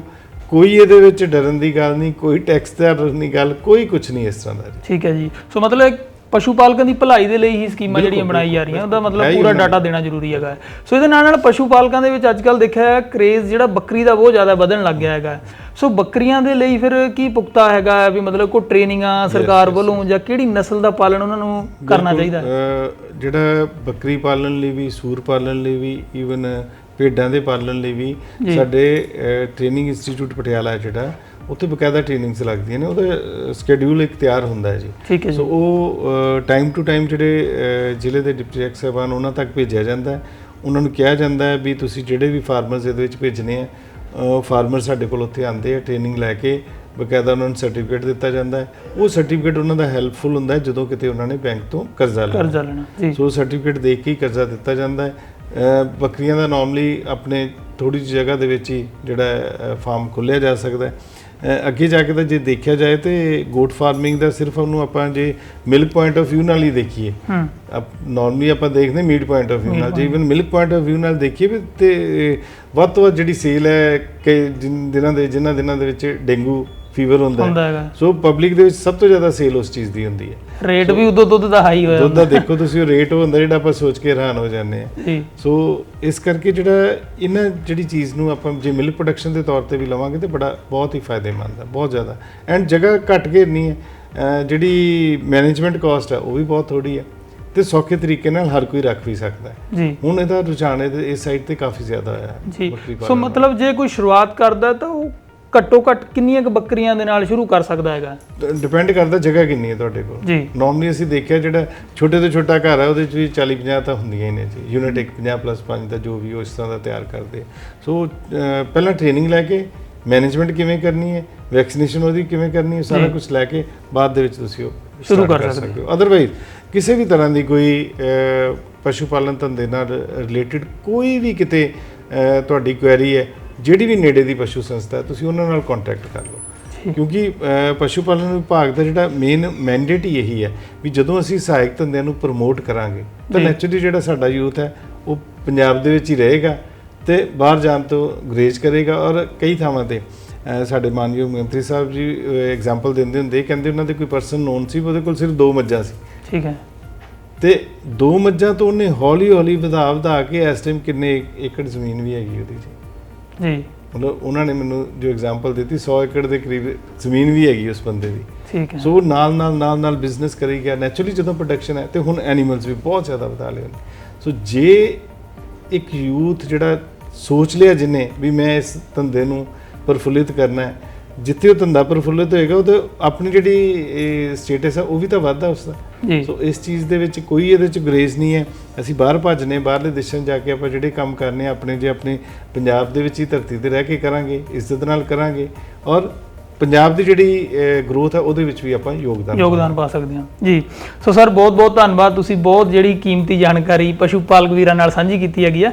ਕੋਈ ਇਹਦੇ ਵਿੱਚ ਡਰਨ ਦੀ ਗੱਲ ਨਹੀਂ ਕੋਈ ਟੈਕਸ ਦਾ ਡਰਨ ਦੀ ਗੱਲ ਕੋਈ ਕੁਝ ਨਹੀਂ ਇਸ ਤਰ੍ਹਾਂ ਦਾ ਜੀ। ਠੀਕ ਹੈ ਜੀ। ਸੋ ਮਤਲਬ ਪਸ਼ੂ ਪਾਲਕਾਂ ਦੀ ਭਲਾਈ ਦੇ ਲਈ ਹੀ ਸਕੀਮਾਂ ਜਿਹੜੀਆਂ ਬਣਾਈ ਜਾ ਰਹੀਆਂ ਉਹਦਾ ਮਤਲਬ ਪੂਰਾ ਡਾਟਾ ਦੇਣਾ ਜ਼ਰੂਰੀ ਹੈਗਾ। ਸੋ ਇਹਦੇ ਨਾਲ ਨਾਲ ਪਸ਼ੂ ਪਾਲਕਾਂ ਦੇ ਵਿੱਚ ਅੱਜ ਕੱਲ ਦੇਖਿਆ ਕ੍ਰੇਜ਼ ਜਿਹੜਾ ਬੱਕਰੀ ਦਾ ਬਹੁਤ ਜ਼ਿਆਦਾ ਵਧਣ ਲੱਗ ਗਿਆ ਹੈਗਾ। ਸੋ ਬੱਕਰੀਆਂ ਦੇ ਲਈ ਫਿਰ ਕੀ ਪੁਖਤਾ ਹੈਗਾ ਵੀ ਮਤਲਬ ਕੋਈ ਟ੍ਰੇਨਿੰਗਾਂ ਸਰਕਾਰ ਵੱਲੋਂ ਜਾਂ ਕਿਹੜੀ ਨਸਲ ਦਾ ਪਾਲਣ ਉਹਨਾਂ ਨੂੰ ਕਰਨਾ ਚਾਹੀਦਾ ਜਿਹੜਾ ਬੱਕਰੀ ਪਾਲਣ ਲਈ ਵੀ ਸੂਰ ਪਾਲਣ ਲਈ ਵੀ ਈਵਨ ਭੇਡਾਂ ਦੇ ਪਾਲਣ ਲਈ ਵੀ। ਸਾਡੇ ਟ੍ਰੇਨਿੰਗ ਇੰਸਟੀਚਿਊਟ ਪਟਿਆਲਾ ਹੈ ਜਿਹੜਾ ਉੱਥੇ ਬਕਾਇਦਾ ਟ੍ਰੇਨਿੰਗਸ ਲੱਗਦੀਆਂ ਨੇ ਉਹਦਾ ਸਕੇਡਿਊਲ ਇੱਕ ਤਿਆਰ ਹੁੰਦਾ ਹੈ ਜੀ। ਸੋ ਉਹ ਟਾਈਮ ਟੂ ਟਾਈਮ ਜਿਹੜੇ ਜ਼ਿਲ੍ਹੇ ਦੇ ਡਿਪਟੀ ਐਕਸ ਸਾਹਿਬਾਨ ਉਹਨਾਂ ਤੱਕ ਭੇਜਿਆ ਜਾਂਦਾ ਹੈ। ਉਹਨਾਂ ਨੂੰ ਕਿਹਾ ਜਾਂਦਾ ਹੈ ਵੀ ਤੁਸੀਂ ਜਿਹੜੇ ਵੀ ਫਾਰਮਰਸ ਇਹਦੇ ਵਿੱਚ ਭੇਜਣੇ ਆ ਫਾਰਮਰ ਸਾਡੇ ਕੋਲ ਉੱਥੇ ਆਉਂਦੇ ਆ ਟ੍ਰੇਨਿੰਗ ਲੈ ਕੇ ਬਕਾਇਦਾ ਉਹਨਾਂ ਨੂੰ ਸਰਟੀਫਿਕੇਟ ਦਿੱਤਾ ਜਾਂਦਾ ਹੈ। ਉਹ ਸਰਟੀਫਿਕੇਟ ਉਹਨਾਂ ਦਾ ਹੈਲਪਫੁਲ ਹੁੰਦਾ ਹੈ ਜਦੋਂ ਕਿਤੇ ਉਹਨਾਂ ਨੇ ਬੈਂਕ ਤੋਂ ਕਰਜ਼ਾ ਲਿਆ ਕਰਜ਼ਾ ਲੈਣਾ ਜੀ। ਸੋ ਸਰਟੀਫਿਕੇਟ ਦੇ ਕੇ ਹੀ ਕਰਜ਼ਾ ਦਿੱਤਾ ਜਾਂਦਾ ਹੈ। ਬੱਕਰੀਆਂ ਦਾ ਨਾਰਮਲੀ ਆਪਣੇ ਥੋੜੀ ਜਿਹੀ ਜਗ੍ਹਾ ਦੇ ਵਿੱਚ ਹੀ ਜਿਹੜਾ ਫਾਰਮ ਖੋਲ੍ਹਿਆ ਜਾ ਸਕਦਾ ਅੱਗੇ ਜਾ ਕੇ ਤਾਂ ਜੇ ਦੇਖਿਆ ਜਾਏ ਤੇ ਗੋਟ ਫਾਰਮਿੰਗ ਦਾ ਸਿਰਫ ਉਹਨੂੰ ਆਪਾਂ ਜੇ ਮਿਲਕ ਪੁਆਇੰਟ ਆਫ View ਨਾਲ ਹੀ ਦੇਖੀਏ। ਹੂੰ। ਨਾਰਮਲੀ ਆਪਾਂ ਦੇਖਦੇ ਮੀਟ ਪੁਆਇੰਟ ਆਫ View ਨਾਲ। ਜੇ. Even milk point of View ਨਾਲ ਦੇਖੀਏ ਵੀ ਤੇ ਵੱਧ ਤੋਂ ਵੱਧ ਜਿਹੜੀ ਸੇਲ ਹੈ ਕਿ ਜਿਨ ਦਿਨਾਂ ਦੇ ਜਿਨ੍ਹਾਂ ਦਿਨਾਂ ਦੇ ਵਿੱਚ ਡੇਂਗੂ ਫੀਵਰ ਹੁੰਦਾ ਹੁੰਦਾ ਹੈ ਹੈਗਾ। ਸੋ ਪਬਲਿਕ ਦੇ ਵਿੱਚ ਸਭ ਤੋਂ ਜ਼ਿਆਦਾ ਸੇਲ ਉਸ ਚੀਜ਼ ਦੀ ਹੁੰਦੀ ਹੈ। ਰੇਟ ਵੀ ਉਦੋਂ ਦੁੱਧ ਦਾ ਹਾਈ ਹੋਇਆ ਦੁੱਧ ਦਾ ਦੇਖੋ ਤੁਸੀਂ ਉਹ ਰੇਟ ਹੁੰਦਾ ਜਿਹੜਾ ਆਪਾਂ ਸੋਚ ਕੇ ਹੈਰਾਨ ਹੋ ਜਾਂਦੇ ਆ ਜੀ। ਸੋ ਇਸ ਕਰਕੇ ਜਿਹੜਾ ਇਹਨਾਂ ਜਿਹੜੀ ਚੀਜ਼ ਨੂੰ ਆਪਾਂ ਜੇ ਮਿਲਕ ਪ੍ਰੋਡਕਸ਼ਨ ਦੇ ਤੌਰ ਤੇ ਵੀ ਲਵਾਂਗੇ ਤੇ ਬੜਾ ਬਹੁਤ ਹੀ ਫਾਇਦੇਮੰਦ ਹੈ ਬਹੁਤ ਜ਼ਿਆਦਾ। ਐਂਡ ਜਗ੍ਹਾ ਘੱਟ ਘੇਰਨੀ ਹੈ ਅਹ ਜਿਹੜੀ ਮੈਨੇਜਮੈਂਟ ਕਾਸਟ ਹੈ ਉਹ ਵੀ ਬਹੁਤ ਥੋੜੀ ਹੈ। ਤੇ ਸੌਖੇ ਤਰੀਕੇ ਨਾਲ ਹਰ ਕੋਈ ਰੱਖ ਵੀ ਸਕਦਾ ਹੈ। ਹੁਣ ਇਹਦਾ ਰੁਝਾਨ ਇਸ ਸਾਈਡ ਤੇ ਕਾਫੀ ਜ਼ਿਆਦਾ ਹੋਇਆ ਹੈ ਜੀ। ਸੋ। ਮਤਲਬ ਜੇ ਕੋਈ ਸ਼ੁਰੂਆਤ ਕਰਦਾ ਤਾਂ ਉਹ ਘੱਟੋ ਘੱਟ ਕਿੰਨੀਆਂ ਕੁ ਬੱਕਰੀਆਂ ਦੇ ਨਾਲ ਸ਼ੁਰੂ ਕਰ ਸਕਦਾ ਹੈਗਾ? ਡਿਪੈਂਡ ਕਰਦਾ ਜਗ੍ਹਾ ਕਿੰਨੀ ਹੈ ਤੁਹਾਡੇ ਕੋਲ। ਜੀ। ਨਾਰਮਲੀ ਅਸੀਂ ਦੇਖਿਆ ਜਿਹੜਾ ਛੋਟੇ ਤੋਂ ਛੋਟਾ ਘਰ ਹੈ ਉਹਦੇ ਚ ਵੀ 40 50 ਤਾਂ ਹੁੰਦੀਆਂ ਹੀ ਨੇ ਜੀ। ਯੂਨਿਟ ਇੱਕ 50 ਪਲੱਸ 5 ਦਾ ਜੋ ਵੀ ਉਹ ਇਸ ਤਰ੍ਹਾਂ ਦਾ ਤਿਆਰ ਕਰਦੇ। ਸੋ ਪਹਿਲਾਂ ਟ੍ਰੇਨਿੰਗ ਲੈ ਕੇ ਮੈਨੇਜਮੈਂਟ ਕਿਵੇਂ ਕਰਨੀ ਹੈ ਵੈਕਸੀਨੇਸ਼ਨ ਉਹਦੀ ਕਿਵੇਂ ਕਰਨੀ ਹੈ ਸਾਰਾ। ਕੁਝ ਲੈ ਕੇ ਬਾਅਦ ਦੇ ਵਿੱਚ ਤੁਸੀਂ ਉਹ ਸ਼ੁਰੂ ਕਰ ਸਕਦੇ ਹੋ। ਅਦਰਵਾਈਜ਼ ਕਿਸੇ ਵੀ ਤਰ੍ਹਾਂ ਦੀ ਕੋਈ ਪਸ਼ੂ ਪਾਲਣ ਧੰਦੇ ਨਾਲ ਰਿਲੇਟਡ ਕੋਈ ਵੀ ਕਿਤੇ ਤੁਹਾਡੀ ਕੁਐਰੀ ਹੈ ਜਿਹੜੀ ਵੀ ਨੇੜੇ ਦੀ ਪਸ਼ੂ ਸੰਸਥਾ ਹੈ ਤੁਸੀਂ ਉਹਨਾਂ ਨਾਲ ਕੰਟੈਕਟ ਕਰ ਲਓ। ਕਿਉਂਕਿ ਪਸ਼ੂ ਪਾਲਣ ਵਿਭਾਗ ਦਾ ਜਿਹੜਾ ਮੇਨ ਮੈਂਡੇਟ ਹੀ ਇਹੀ ਹੈ ਵੀ ਜਦੋਂ ਅਸੀਂ ਸਹਾਇਕ ਧੰਦਿਆਂ ਨੂੰ ਪ੍ਰਮੋਟ ਕਰਾਂਗੇ ਤਾਂ। ਨੈਚੁਰਲੀ ਜਿਹੜਾ ਸਾਡਾ ਯੂਥ ਹੈ ਉਹ ਪੰਜਾਬ ਦੇ ਵਿੱਚ ਹੀ ਰਹੇਗਾ ਤੇ ਬਾਹਰ ਜਾਣ ਤੋਂ ਗੁਰੇਜ਼ ਕਰੇਗਾ ਔਰ ਕਈ ਥਾਵਾਂ ਤੇ ਸਾਡੇ ਮਾਨਯੋਗ ਮੰਤਰੀ ਸਾਹਿਬ ਜੀ ਐਗਜ਼ਾਮਪਲ ਦਿੰਦੇ ਹੁੰਦੇ ਕਹਿੰਦੇ ਉਹਨਾਂ ਦੇ ਕੋਈ ਪਰਸਨ ਨੋਨ ਸੀ ਉਹਦੇ ਕੋਲ ਸਿਰਫ ਦੋ ਮੱਝਾਂ ਸੀ ਠੀਕ ਹੈ ਤੇ ਦੋ ਮੱਝਾਂ ਤੋਂ ਉਹਨੇ ਹੌਲੀ ਹੌਲੀ ਵਧਾ ਵਧਾ ਕੇ ਇਸ ਟਾਈਮ ਕਿੰਨੇ ਏਕੜ ਜ਼ਮੀਨ ਵੀ ਹੈਗੀ ਉਹਦੀ ਜੀ ਜੀ। ਮਤਲਬ ਉਹਨਾਂ ਨੇ ਮੈਨੂੰ ਜੋ ਐਗਜ਼ਾਮਪਲ ਦਿੱਤੀ 100 ਏਕੜ ਦੇ ਕਰੀਬ ਜ਼ਮੀਨ ਵੀ ਹੈਗੀ ਉਸ ਬੰਦੇ ਦੀ। ਠੀਕ ਹੈ। ਸੋ ਨਾਲ ਨਾਲ ਨਾਲ ਨਾਲ ਬਿਜ਼ਨਸ ਕਰੀ ਗਿਆ। ਨੈਚੁਰਲੀ ਜਦੋਂ ਪ੍ਰੋਡਕਸ਼ਨ ਹੈ ਤੇ ਹੁਣ ਐਨੀਮਲਸ ਵੀ ਬਹੁਤ ਜ਼ਿਆਦਾ ਵਧਾ ਲਏ ਨੇ ਸੋ ਜੇ ਇੱਕ ਯੂਥ ਜਿਹੜਾ ਸੋਚ ਲਿਆ ਜਿਹਨੇ ਵੀ ਮੈਂ ਇਸ ਧੰਦੇ ਨੂੰ ਪ੍ਰਫੁੱਲਿਤ ਕਰਨਾ ਹੈ ਜਿੱਥੇ ਉਹ ਧੰਦਾ ਪ੍ਰਫੁੱਲਿਤ ਹੋਏਗਾ ਉਹ ਤੇ ਆਪਣੀ ਜਿਹੜੀ ਸਟੇਟਸ ਹੈ ਉਹ ਵੀ ਤਾਂ ਵੱਧਦਾ ਉਸ ਦਾ ਜੀ। ਸੋ ਇਸ ਚੀਜ਼ ਦੇ ਵਿੱਚ ਕੋਈ ਇਹਦੇ ਚ ਗ੍ਰੇਜ਼ ਨਹੀਂ ਹੈ। ਅਸੀਂ ਬਾਹਰ ਭੱਜਨੇ ਬਾਹਰਲੇ ਦੇਸ਼ਾਂ ਜਾ ਕੇ ਆਪਾਂ ਜਿਹੜੇ ਕੰਮ ਕਰਨੇ ਆਪਣੇ ਜੇ ਆਪਣੇ ਪੰਜਾਬ ਦੇ ਵਿੱਚ ਹੀ ਧਰਤੀ ਤੇ ਰਹਿ ਕੇ ਕਰਾਂਗੇ ਇੱਜ਼ਤ ਨਾਲ ਕਰਾਂਗੇ ਔਰ ਪੰਜਾਬ ਦੀ ਜਿਹੜੀ ਗਰੋਥ ਹੈ ਉਹਦੇ ਵਿੱਚ ਵੀ ਆਪਾਂ ਯੋਗਦਾਨ ਯੋਗਦਾਨ ਪਾ ਸਕਦੇ ਹਾਂ। ਜੀ। ਸੋ ਸਰ ਬਹੁਤ ਬਹੁਤ ਧੰਨਵਾਦ। ਤੁਸੀਂ ਬਹੁਤ ਜਿਹੜੀ ਕੀਮਤੀ ਜਾਣਕਾਰੀ ਪਸ਼ੂ ਪਾਲਕ ਵੀਰਾਂ ਨਾਲ ਸਾਂਝੀ ਕੀਤੀ ਹੈਗੀ ਆ।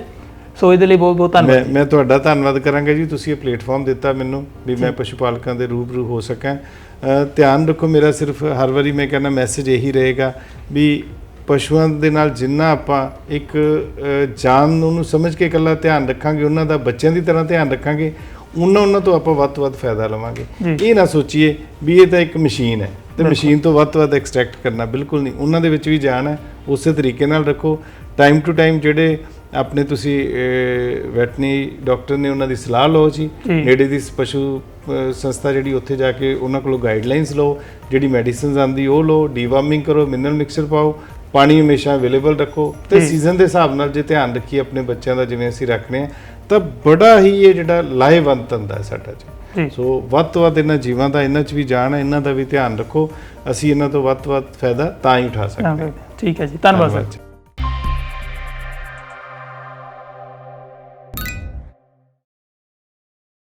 ਸੋ ਇਹਦੇ ਲਈ ਬਹੁਤ ਬਹੁਤ ਧੰਨਵਾਦ। ਮੈਂ ਮੈਂ ਤੁਹਾਡਾ ਧੰਨਵਾਦ ਕਰਾਂਗਾ ਜੀ। ਤੁਸੀਂ ਇਹ ਪਲੇਟਫਾਰਮ ਦਿੱਤਾ ਮੈਨੂੰ ਵੀ ਮੈਂ ਪਸ਼ੂ ਪਾਲਕਾਂ ਦੇ ਰੂਬਰੂ ਹੋ ਸਕਾਂ। ਧਿਆਨ ਰੱਖੋ ਮੇਰਾ ਸਿਰਫ ਹਰ ਵਾਰੀ ਮੈਂ ਕਹਿੰਦਾ ਮੈਸੇਜ ਇਹੀ ਰਹੇਗਾ ਵੀ ਪਸ਼ੂਆਂ ਦੇ ਨਾਲ ਜਿੰਨਾ ਆਪਾਂ ਇੱਕ ਜਾਨ ਨੂੰ ਸਮਝ ਕੇ ਇਕੱਲਾ ਧਿਆਨ ਰੱਖਾਂਗੇ ਉਹਨਾਂ ਦਾ ਬੱਚਿਆਂ ਦੀ ਤਰ੍ਹਾਂ ਧਿਆਨ ਰੱਖਾਂਗੇ ਉਹਨਾਂ ਉਹਨਾਂ ਤੋਂ ਆਪਾਂ ਵੱਧ ਤੋਂ ਵੱਧ ਫਾਇਦਾ ਲਵਾਂਗੇ। ਇਹ ਨਾ ਸੋਚੀਏ ਵੀ ਇਹ ਤਾਂ ਇੱਕ ਮਸ਼ੀਨ ਹੈ ਤੇ ਮਸ਼ੀਨ ਤੋਂ ਵੱਧ ਤੋਂ ਵੱਧ ਐਕਸਟ੍ਰੈਕਟ ਕਰਨਾ ਬਿਲਕੁਲ ਨਹੀਂ। ਉਹਨਾਂ ਦੇ ਵਿੱਚ ਵੀ ਜਾਨ ਹੈ। ਉਸੇ ਤਰੀਕੇ ਨਾਲ ਰੱਖੋ। ਟਾਈਮ ਟੂ ਟਾਈਮ ਜਿਹੜੇ ਆਪਣੇ ਤੁਸੀਂ ਵੈਟਰਨਰੀ ਡਾਕਟਰ ਨੇ ਉਹਨਾਂ ਦੀ ਸਲਾਹ ਲਓ ਜੀ। ਨੇੜੇ ਦੀ ਪਸ਼ੂ ਸੰਸਥਾ ਜਿਹੜੀ ਉੱਥੇ ਜਾ ਕੇ ਉਹਨਾਂ ਕੋਲੋਂ ਗਾਈਡਲਾਈਨਸ ਲਓ। ਜਿਹੜੀ ਮੈਡੀਸਿਨਸ ਆਂਦੀ ਉਹ ਲਓ। ਡੀਵਾਰਮਿੰਗ ਕਰੋ ਮਿਨਰਲ ਮਿਕਸਚਰ ਪਾਓ। ਪਾਣੀ ਹਮੇਸ਼ਾ ਅਵੇਲੇਬਲ ਰੱਖੋ। ਤੇ। ਸੀਜ਼ਨ ਦੇ ਹਿਸਾਬ ਨਾਲ ਜੇ ਧਿਆਨ ਰੱਖੀਏ ਆਪਣੇ ਬੱਚਿਆਂ ਦਾ ਜਿਵੇਂ ਅਸੀਂ ਰੱਖਨੇ ਆ ਤਾਂ ਬੜਾ ਹੀ ਇਹ ਜਿਹੜਾ ਲਾਹੇਵੰਦ ਧੰਦਾ ਹੈ ਸਾਡਾ ਜੀ। ਸੋ ਵੱਧ ਤੋਂ ਵੱਧ ਇਹਨਾਂ ਜੀਵਾਂ ਦਾ ਇਹਨਾਂ 'ਚ ਵੀ ਜਾਣ ਹੈ ਇਹਨਾਂ ਦਾ ਵੀ ਧਿਆਨ ਰੱਖੋ। ਅਸੀਂ ਇਹਨਾਂ ਤੋਂ ਵੱਧ ਤੋਂ ਵੱਧ ਫਾਇਦਾ ਤਾਂ ਹੀ ਉਠਾ ਸਕਦੇ ਹਾਂ। ਠੀਕ ਹੈ ਜੀ ਧੰਨਵਾਦ ਸਰ। ਜੀ।